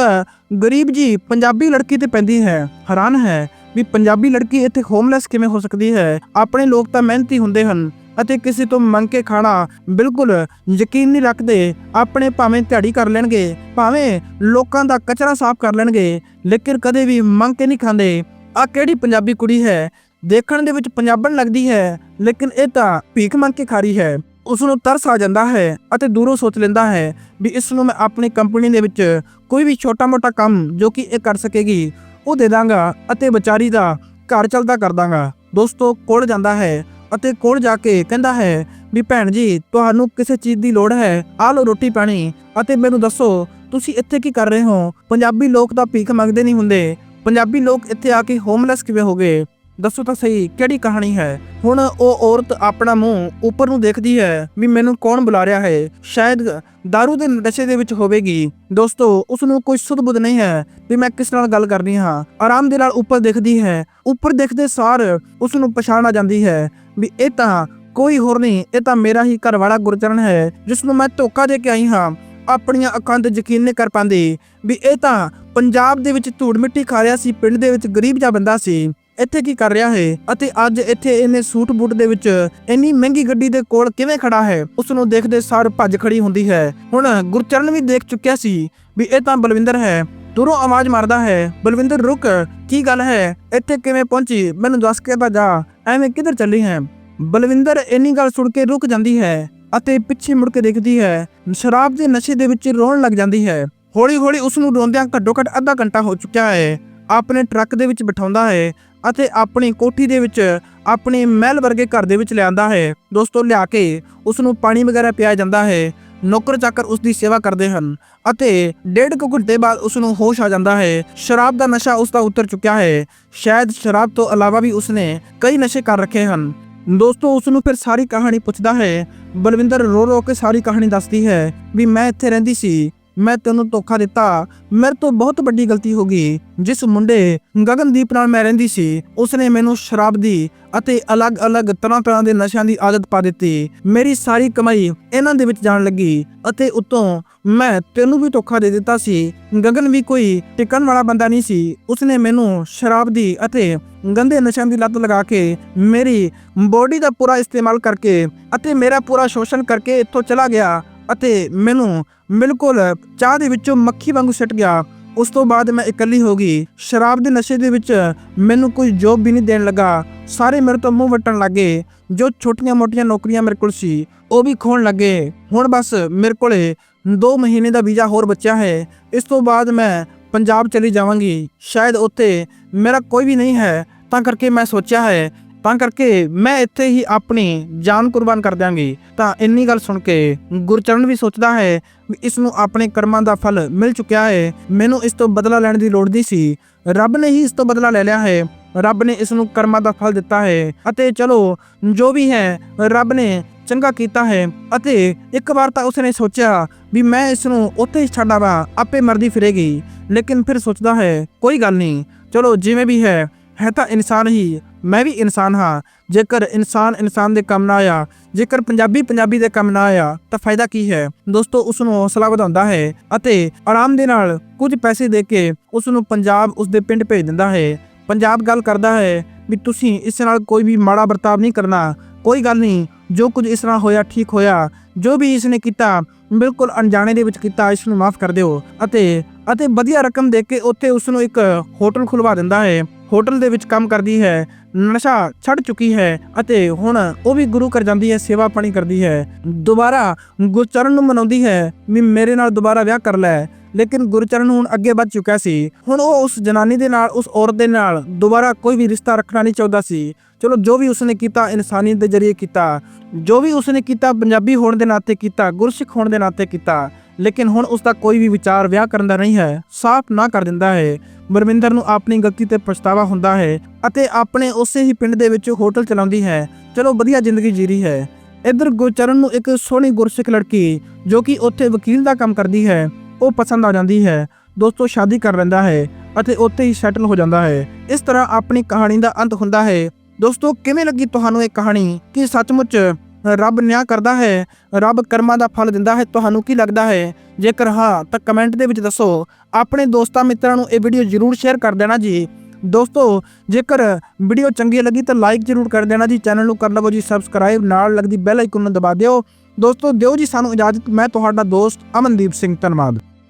ਗਰੀਬ ਜੀ ਪੰਜਾਬੀ ਲੜਕੀ ਤੇ ਪੈਂਦੀ ਹੈ। ਹੈਰਾਨ ਹੈ ਵੀ ਪੰਜਾਬੀ ਲੜਕੀ ਇੱਥੇ ਹੋਮਲੈਸ ਕਿਵੇਂ ਹੋ ਸਕਦੀ ਹੈ। ਆਪਣੇ ਲੋਕ ਤਾਂ ਮਿਹਨਤੀ ਹੁੰਦੇ ਹਨ ਅਤੇ ਕਿਸੇ ਤੋਂ ਮੰਗ ਕੇ ਖਾਣਾ ਬਿਲਕੁਲ ਯਕੀਨ ਨਹੀਂ ਰੱਖਦੇ। ਆਪਣੇ ਭਾਵੇਂ ਦਿਹਾੜੀ ਕਰ ਲੈਣਗੇ, ਭਾਵੇਂ ਲੋਕਾਂ ਦਾ ਕਚਰਾ ਸਾਫ਼ ਕਰ ਲੈਣਗੇ, ਲੇਕਿਨ ਕਦੇ ਵੀ ਮੰਗ ਕੇ ਨਹੀਂ ਖਾਂਦੇ। ਆ ਕਿਹੜੀ ਪੰਜਾਬੀ ਕੁੜੀ ਹੈ ਦੇਖਣ ਦੇ ਵਿੱਚ ਪੰਜਾਬਣ ਲੱਗਦੀ ਹੈ, ਲੇਕਿਨ ਇਹ ਤਾਂ ਭੀਖ ਮੰਗ ਕੇ ਖਾਰੀ ਹੈ। ਉਸ ਨੂੰ ਤਰਸ ਆ ਜਾਂਦਾ ਹੈ ਅਤੇ ਦੂਰੋਂ ਸੋਚ ਲੈਂਦਾ ਹੈ ਵੀ ਇਸ ਨੂੰ ਮੈਂ ਆਪਣੀ ਕੰਪਨੀ ਦੇ ਵਿੱਚ ਕੋਈ ਵੀ ਛੋਟਾ-ਮੋਟਾ ਕੰਮ ਜੋ ਕਿ ਇਹ ਕਰ ਸਕੇਗੀ, ਉਹ ਦੇ ਦਾਂਗਾ ਅਤੇ ਵਿਚਾਰੀ ਦਾ ਘਰ ਚਲਦਾ ਕਰ ਦਾਂਗਾ। ਦੋਸਤੋ, ਕੋਲ ਜਾਂਦਾ ਹੈ ਅਤੇ ਕੋਲ ਜਾ ਕੇ ਕਹਿੰਦਾ ਹੈ ਵੀ, ਭੈਣ ਜੀ, ਤੁਹਾਨੂੰ ਕਿਸੇ ਚੀਜ਼ ਦੀ ਲੋੜ ਹੈ? ਆ ਲਓ ਰੋਟੀ ਪਾਣੀ ਅਤੇ ਮੈਨੂੰ ਦੱਸੋ, ਤੁਸੀਂ ਇੱਥੇ ਕੀ ਕਰ ਰਹੇ ਹੋ? ਪੰਜਾਬੀ ਲੋਕ ਤਾਂ ਭੀਖ ਮੰਗਦੇ ਨਹੀਂ ਹੁੰਦੇ। ਪੰਜਾਬੀ ਲੋਕ ਇੱਥੇ ਆ ਕੇ ਹੋਮਲੈਸ ਕਿਵੇਂ ਹੋ ਗਏ? ਦੱਸੋ ਤਾਂ ਸਹੀ, ਕਿਹੜੀ ਕਹਾਣੀ ਹੈ? ਹੁਣ ਉਹ ਔਰਤ ਆਪਣਾ ਮੂੰਹ ਉੱਪਰ ਨੂੰ ਦੇਖਦੀ ਹੈ ਵੀ ਮੈਨੂੰ ਕੌਣ ਬੁਲਾ ਰਿਹਾ ਹੈ। ਸ਼ਾਇਦ दारू ਦੇ ਨਸ਼ੇ ਦੇ ਵਿੱਚ ਹੋਵੇਗੀ। ਦੋਸਤੋ ਉਸ ਨੂੰ ਕੋਈ ਸੁਧ ਬੁੱਧ ਨਹੀਂ ਹੈ ਵੀ ਮੈਂ ਕਿਸ ਨਾਲ ਗੱਲ ਕਰਨੀ ਹਾਂ। ਆਰਾਮ ਦੇ ਨਾਲ ਉੱਪਰ ਦੇਖਦੀ ਹੈ। ਉੱਪਰ ਦੇਖਦੇ ਸਾਰ ਉਸ ਨੂੰ ਪਛਾਣ ਆ ਜਾਂਦੀ ਹੈ ਵੀ ਇਹ ਤਾਂ ਕੋਈ ਹੋਰ ਨਹੀਂ, ਇਹ ਤਾਂ ਮੇਰਾ ਹੀ ਘਰ ਵਾਲਾ ਗੁਰਚਰਨ ਹੈ ਜਿਸ ਨੂੰ ਮੈਂ ਧੋਖਾ ਦੇ ਕੇ ਆਈ ਹਾਂ। ਆਪਣੀਆਂ ਅੱਖਾਂ ਤੇ ਯਕੀਨ ਨਹੀਂ ਕਰ ਪਾਉਂਦੀ ਵੀ ਇਹ ਤਾਂ ਪੰਜਾਬ ਦੇ ਵਿੱਚ ਧੂੜ ਮਿੱਟੀ ਖਾ ਰਿਹਾ ਸੀ, ਪਿੰਡ ਦੇ ਵਿੱਚ ਗਰੀਬ ਜਿਹਾ ਬੰਦਾ ਸੀ। ਇੱਥੇ ਕੀ ਕਰ ਰਿਹਾ ਹੈ? ਅਤੇ ਅੱਜ ਇੱਥੇ ਇਹਨੇ ਸੂਟ ਬੂਟ ਦੇ ਵਿੱਚ ਇੰਨੀ ਮਹਿੰਗੀ ਗੱਡੀ ਦੇ ਕੋਲ ਕਿਵੇਂ ਖੜਾ ਹੈ? ਉਸ ਨੂੰ ਦੇਖਦੇ ਸਾਰ ਭੱਜ ਖੜੀ ਹੁੰਦੀ ਹੈ। ਹੁਣ ਗੁਰਚਰਨ ਵੀ ਦੇਖ ਚੁੱਕਿਆ ਸੀ ਵੀ ਇਹ ਤਾਂ ਬਲਵਿੰਦਰ ਹੈ। ਦੂਰੋਂ ਆਵਾਜ਼ ਮਾਰਦਾ ਹੈ, ਬਲਵਿੰਦਰ, ਰੁਕ। ਕੀ ਗੱਲ ਹੈ? ਇੱਥੇ ਕਿਵੇਂ ਪਹੁੰਚੀ? ਮੈਨੂੰ ਦੱਸ ਕੇ ਤਾਂ ਜਾ। ਐਵੇਂ ਕਿੱਧਰ ਚੱਲੀ ਹੈ? ਬਲਵਿੰਦਰ ਇੰਨੀ ਗੱਲ ਸੁਣ ਕੇ ਰੁਕ ਜਾਂਦੀ ਹੈ ਅਤੇ ਪਿੱਛੇ ਮੁੜ ਕੇ ਦੇਖਦੀ ਹੈ, ਸ਼ਰਾਬ ਦੇ ਨਸ਼ੇ ਦੇ ਵਿੱਚ ਰੋਣ ਲੱਗ ਜਾਂਦੀ ਹੈ। ਹੌਲੀ ਹੌਲੀ ਉਸ ਨੂੰ ਰੋਂਦਿਆਂ ਘੱਟੋ ਘੱਟ ਅੱਧਾ ਘੰਟਾ ਹੋ ਚੁੱਕਿਆ ਹੈ। ਆਪਣੇ ਟਰੱਕ ਦੇ ਵਿੱਚ ਬਿਠਾਉਂਦਾ ਹੈ ਅਤੇ ਆਪਣੀ ਕੋਠੀ ਦੇ ਵਿੱਚ ਆਪਣੇ ਮਹਿਲ ਵਰਗੇ ਘਰ ਦੇ ਵਿੱਚ ਲਿਆਂਦਾ ਹੈ। ਦੋਸਤੋ, ਲਿਆ ਕੇ ਉਸ ਨੂੰ ਪਾਣੀ ਵਗੈਰਾ ਪਿਆ ਜਾਂਦਾ ਹੈ। ਨੌਕਰ ਚਾਕਰ ਉਸ ਦੀ ਸੇਵਾ ਕਰਦੇ ਹਨ ਅਤੇ ਡੇਢ ਕੁ ਘੰਟੇ ਬਾਅਦ ਉਸ ਨੂੰ ਹੋਸ਼ ਆ ਜਾਂਦਾ ਹੈ। ਸ਼ਰਾਬ ਦਾ ਨਸ਼ਾ ਉਸ ਦਾ ਉਤਰ ਚੁੱਕਿਆ ਹੈ। ਸ਼ਾਇਦ ਸ਼ਰਾਬ ਤੋਂ ਇਲਾਵਾ ਵੀ ਉਸਨੇ ਕਈ ਨਸ਼ੇ ਕਰ ਰੱਖੇ ਹਨ। ਦੋਸਤੋ ਉਸ ਨੂੰ ਫਿਰ ਸਾਰੀ ਕਹਾਣੀ ਪੁੱਛਦਾ ਹੈ। ਬਲਵਿੰਦਰ ਰੋ ਰੋ ਕੇ ਸਾਰੀ ਕਹਾਣੀ ਦੱਸਦੀ ਹੈ ਵੀ ਮੈਂ ਇੱਥੇ ਰਹਿੰਦੀ ਸੀ। ਮੈਂ ਤੈਨੂੰ ਧੋਖਾ ਦਿੱਤਾ। ਮੇਰੇ ਤੋਂ ਬਹੁਤ ਵੱਡੀ ਗਲਤੀ ਹੋ ਗਈ। ਜਿਸ ਮੁੰਡੇ ਗਗਨਦੀਪ ਨਾਲ ਮੈਂ ਰਹਿੰਦੀ ਸੀ, ਉਸਨੇ ਮੈਨੂੰ ਸ਼ਰਾਬ ਦੀ ਅਤੇ ਅਲੱਗ-ਅਲੱਗ ਤਰ੍ਹਾਂ-ਤਰ੍ਹਾਂ ਦੇ ਨਸ਼ਿਆਂ ਦੀ ਆਦਤ ਪਾ ਦਿੱਤੀ। ਮੇਰੀ ਸਾਰੀ ਕਮਾਈ ਇਹਨਾਂ ਦੇ ਵਿੱਚ ਜਾਣ ਲੱਗੀ ਅਤੇ ਉਤੋਂ ਮੈਂ ਤੈਨੂੰ ਵੀ ਧੋਖਾ ਦੇ ਦਿੱਤਾ ਸੀ। ਗਗਨ ਵੀ ਕੋਈ ਟਿਕਣ ਵਾਲਾ ਬੰਦਾ ਨਹੀਂ ਸੀ। ਉਸਨੇ ਮੈਨੂੰ ਸ਼ਰਾਬ ਦੀ ਅਤੇ ਗੰਦੇ ਨਸ਼ਿਆਂ ਦੀ ਲੱਤ ਲਗਾ ਕੇ ਮੇਰੀ ਬੋਡੀ ਦਾ ਪੂਰਾ ਇਸਤੇਮਾਲ ਕਰਕੇ ਅਤੇ ਮੇਰਾ ਪੂਰਾ ਸ਼ੋਸ਼ਣ ਕਰਕੇ ਇੱਥੋਂ ਚਲਾ ਗਿਆ। ਅਤੇ ਮੈਨੂੰ ਬਿਲਕੁਲ ਚਾਹ ਦੇ ਵਿੱਚੋਂ ਮੱਖੀ ਵਾਂਗੂ ਸਿੱਟ ਗਿਆ। ਉਸ ਤੋਂ ਬਾਅਦ ਮੈਂ ਇਕੱਲੀ ਹੋ ਗਈ। ਸ਼ਰਾਬ ਦੇ ਨਸ਼ੇ ਦੇ ਵਿੱਚ ਮੈਨੂੰ ਕੋਈ ਜੋਬ ਵੀ ਨਹੀਂ ਦੇਣ ਲੱਗਾ। ਸਾਰੇ ਮੇਰੇ ਤੋਂ ਮੂੰਹ ਵੱਟਣ ਲੱਗੇ। ਜੋ ਛੋਟੀਆਂ-ਮੋਟੀਆਂ ਨੌਕਰੀਆਂ ਮੇਰੇ ਕੋਲ ਸੀ, ਉਹ ਵੀ ਖੋਣ ਲੱਗੇ। ਹੁਣ ਬਸ ਮੇਰੇ ਕੋਲੇ 2 ਮਹੀਨੇ ਦਾ ਵੀਜ਼ਾ ਹੋਰ ਬਚਿਆ ਹੈ। ਇਸ ਤੋਂ ਬਾਅਦ ਮੈਂ ਪੰਜਾਬ ਚਲੀ ਜਾਵਾਂਗੀ। ਸ਼ਾਇਦ ਉੱਥੇ ਮੇਰਾ ਕੋਈ ਵੀ ਨਹੀਂ ਹੈ। ਤਾਂ ਕਰਕੇ ਮੈਂ ਸੋਚਿਆ ਹੈ ਤਾਂ ਕਰਕੇ ਮੈਂ ਇੱਥੇ ਹੀ ਆਪਣੀ ਜਾਨ ਕੁਰਬਾਨ ਕਰ ਦਿਆਂਗੀ। ਤਾਂ ਇੰਨੀ ਗੱਲ ਸੁਣ ਕੇ ਗੁਰਚਰਨ ਵੀ ਸੋਚਦਾ ਹੈ ਵੀ ਇਸ ਨੂੰ ਆਪਣੇ ਕਰਮਾਂ ਦਾ ਫਲ ਮਿਲ ਚੁੱਕਿਆ ਹੈ। ਮੈਨੂੰ ਇਸ ਤੋਂ ਬਦਲਾ ਲੈਣ ਦੀ ਲੋੜ ਨਹੀਂ ਸੀ। ਰੱਬ ਨੇ ਹੀ ਇਸ ਤੋਂ ਬਦਲਾ ਲੈ ਲਿਆ ਹੈ। ਰੱਬ ਨੇ ਇਸ ਨੂੰ ਕਰਮਾਂ ਦਾ ਫਲ ਦਿੱਤਾ ਹੈ ਅਤੇ ਚਲੋ, ਜੋ ਵੀ ਹੈ, ਰੱਬ ਨੇ ਚੰਗਾ ਕੀਤਾ ਹੈ ਅਤੇ ਇੱਕ ਵਾਰ ਤਾਂ ਉਸਨੇ ਸੋਚਿਆ ਵੀ ਮੈਂ ਇਸ ਨੂੰ ਉੱਥੇ ਹੀ ਛੱਡ ਆਵਾਂ ਆਪੇ ਮਰਦੀ ਫਿਰੇਗੀ। ਲੇਕਿਨ ਫਿਰ ਸੋਚਦਾ ਹੈ, ਕੋਈ ਗੱਲ ਨਹੀਂ, ਚਲੋ ਜਿਵੇਂ ਵੀ ਹੈ ਹੈ ਤਾਂ ਇਨਸਾਨ ਹੀ ਮੈਂ ਵੀ ਇਨਸਾਨ ਹਾਂ। ਜੇਕਰ ਇਨਸਾਨ ਇਨਸਾਨ ਦੇ ਕੰਮ ਨਾ ਆਇਆ, ਜੇਕਰ ਪੰਜਾਬੀ ਪੰਜਾਬੀ ਦੇ ਕੰਮ ਨਾ ਆਇਆ, ਤਾਂ ਫਾਇਦਾ ਕੀ ਹੈ? ਦੋਸਤੋ ਉਸ ਨੂੰ ਹੌਸਲਾ ਵਧਾਉਂਦਾ ਹੈ ਅਤੇ ਆਰਾਮ ਦੇ ਨਾਲ ਕੁਝ ਪੈਸੇ ਦੇ ਕੇ ਉਸ ਨੂੰ ਪੰਜਾਬ ਉਸ ਦੇ ਪਿੰਡ ਭੇਜ ਦਿੰਦਾ ਹੈ। ਪੰਜਾਬ ਗੱਲ ਕਰਦਾ ਹੈ ਵੀ ਤੁਸੀਂ ਇਸ ਨਾਲ ਕੋਈ ਵੀ ਮਾੜਾ ਵਰਤਾਵ ਨਹੀਂ ਕਰਨਾ। ਕੋਈ ਗੱਲ ਨਹੀਂ, ਜੋ ਕੁਝ ਇਸ ਨਾਲ ਹੋਇਆ, ਠੀਕ ਹੋਇਆ। ਜੋ ਵੀ ਇਸ ਨੇ ਕੀਤਾ, ਬਿਲਕੁਲ ਅਣਜਾਣੇ ਦੇ ਵਿੱਚ ਕੀਤਾ ਇਸ ਨੂੰ ਮਾਫ ਕਰ ਦਿਓ ਅਤੇ ਅਤੇ ਵਧੀਆ ਰਕਮ ਦੇ ਕੇ ਉੱਥੇ ਉਸ ਨੂੰ ਇੱਕ ਹੋਟਲ ਖੁਲਵਾ ਦਿੰਦਾ ਹੈ। ਹੋਟਲ ਦੇ ਵਿੱਚ ਕੰਮ ਕਰਦੀ ਹੈ, ਨਸ਼ਾ ਛੱਡ ਚੁੱਕੀ ਹੈ ਅਤੇ ਹੁਣ ਉਹ ਵੀ ਗੁਰੂ ਘਰ ਜਾਂਦੀ ਹੈ, ਸੇਵਾ ਪਾਣੀ ਕਰਦੀ ਹੈ। ਦੁਬਾਰਾ ਗੁਰਚਰਨ ਨੂੰ ਮਨਾਉਂਦੀ ਹੈ, ਵੀ ਮੇਰੇ ਨਾਲ ਦੁਬਾਰਾ ਵਿਆਹ ਕਰ ਲੈ। ਲੇਕਿਨ ਗੁਰਚਰਨ ਹੁਣ ਅੱਗੇ ਵੱਧ ਚੁੱਕਾ ਸੀ। ਹੁਣ ਉਹ ਉਸ ਜਨਾਨੀ ਦੇ ਨਾਲ, ਉਸ ਔਰਤ ਦੇ ਨਾਲ ਦੁਬਾਰਾ ਕੋਈ ਵੀ ਰਿਸ਼ਤਾ ਰੱਖਣਾ ਨਹੀਂ ਚਾਹੁੰਦਾ ਸੀ। ਚਲੋ, ਜੋ ਵੀ ਉਸਨੇ ਕੀਤਾ, ਇਨਸਾਨੀਅਤ ਦੇ ਜ਼ਰੀਏ ਕੀਤਾ। ਜੋ ਵੀ ਉਸਨੇ ਕੀਤਾ, ਪੰਜਾਬੀ ਹੋਣ ਦੇ ਨਾਤੇ ਕੀਤਾ, ਗੁਰਸਿੱਖ ਹੋਣ ਦੇ ਨਾਤੇ ਕੀਤਾ। ਲੇਕਿਨ ਹੁਣ ਉਸ ਦਾ ਕੋਈ ਵੀ ਵਿਚਾਰ ਵਿਆਹ ਕਰਨ ਦਾ ਨਹੀਂ ਹੈ, ਸਾਫ਼ ਨਾ ਕਰ ਦਿੰਦਾ ਹੈ। ਬਰਮਿੰਦਰ ਨੂੰ ਆਪਣੀ ਗਲਤੀ ਤੇ ਪਛਤਾਵਾ ਹੁੰਦਾ ਹੈ ਅਤੇ ਆਪਣੇ ਉਸੇ ਹੀ ਪਿੰਡ ਦੇ ਵਿੱਚ ਹੋਟਲ ਚਲਾਉਂਦੀ ਹੈ। ਚਲੋ ਵਧੀਆ ਜ਼ਿੰਦਗੀ ਜੀ ਰਹੀ ਹੈ। ਇੱਧਰ ਗੁਰਚਰਨ ਨੂੰ ਇੱਕ ਸੋਹਣੀ ਗੁਰਸਿੱਖ ਲੜਕੀ ਜੋ ਕਿ ਉੱਥੇ ਵਕੀਲ ਦਾ ਕੰਮ ਕਰਦੀ ਹੈ, ਉਹ ਪਸੰਦ ਆ ਜਾਂਦੀ ਹੈ। ਦੋਸਤੋ, ਸ਼ਾਦੀ ਕਰ ਲੈਂਦਾ ਹੈ ਅਤੇ ਉੱਥੇ ਹੀ ਸੈਟਲ ਹੋ ਜਾਂਦਾ ਹੈ। ਇਸ ਤਰ੍ਹਾਂ ਆਪਣੀ ਕਹਾਣੀ ਦਾ ਅੰਤ ਹੁੰਦਾ ਹੈ। ਦੋਸਤੋ, ਕਿਵੇਂ ਲੱਗੀ ਤੁਹਾਨੂੰ ਇਹ ਕਹਾਣੀ? ਕਿ ਸੱਚਮੁੱਚ ਰੱਬ ਨਿਆਂ ਕਰਦਾ ਹੈ, ਰੱਬ ਕਰਮਾਂ ਦਾ ਫਲ ਦਿੰਦਾ ਹੈ, ਤੁਹਾਨੂੰ ਕੀ ਲੱਗਦਾ ਹੈ? ਜੇਕਰ ਹਾਂ, ਤਾਂ ਕਮੈਂਟ ਦੇ ਵਿੱਚ ਦੱਸੋ। ਆਪਣੇ ਦੋਸਤਾਂ ਮਿੱਤਰਾਂ ਨੂੰ ਇਹ ਵੀਡੀਓ ਜਰੂਰ ਸ਼ੇਅਰ ਕਰ ਦੇਣਾ ਜੀ। ਦੋਸਤੋ, ਜੇਕਰ ਵੀਡੀਓ ਚੰਗੀ ਲੱਗੀ ਤਾਂ ਲਾਈਕ ਜਰੂਰ ਕਰ ਦੇਣਾ ਜੀ। ਚੈਨਲ ਨੂੰ ਕਰ ਲਵੋ ਜੀ ਸਬਸਕ੍ਰਾਈਬ, ਨਾਲ ਲੱਗਦੀ ਬੈਲ ਆਈਕਨ ਨੂੰ ਦਬਾ ਦਿਓ। ਦੋਸਤੋ, ਦਿਓ ਜੀ ਸਾਨੂੰ ਇਜਾਜ਼ਤ। ਮੈਂ ਤੁਹਾਡਾ ਦੋਸਤ ਅਮਨਦੀਪ ਸਿੰਘ ਧੰਨਵਾਦ।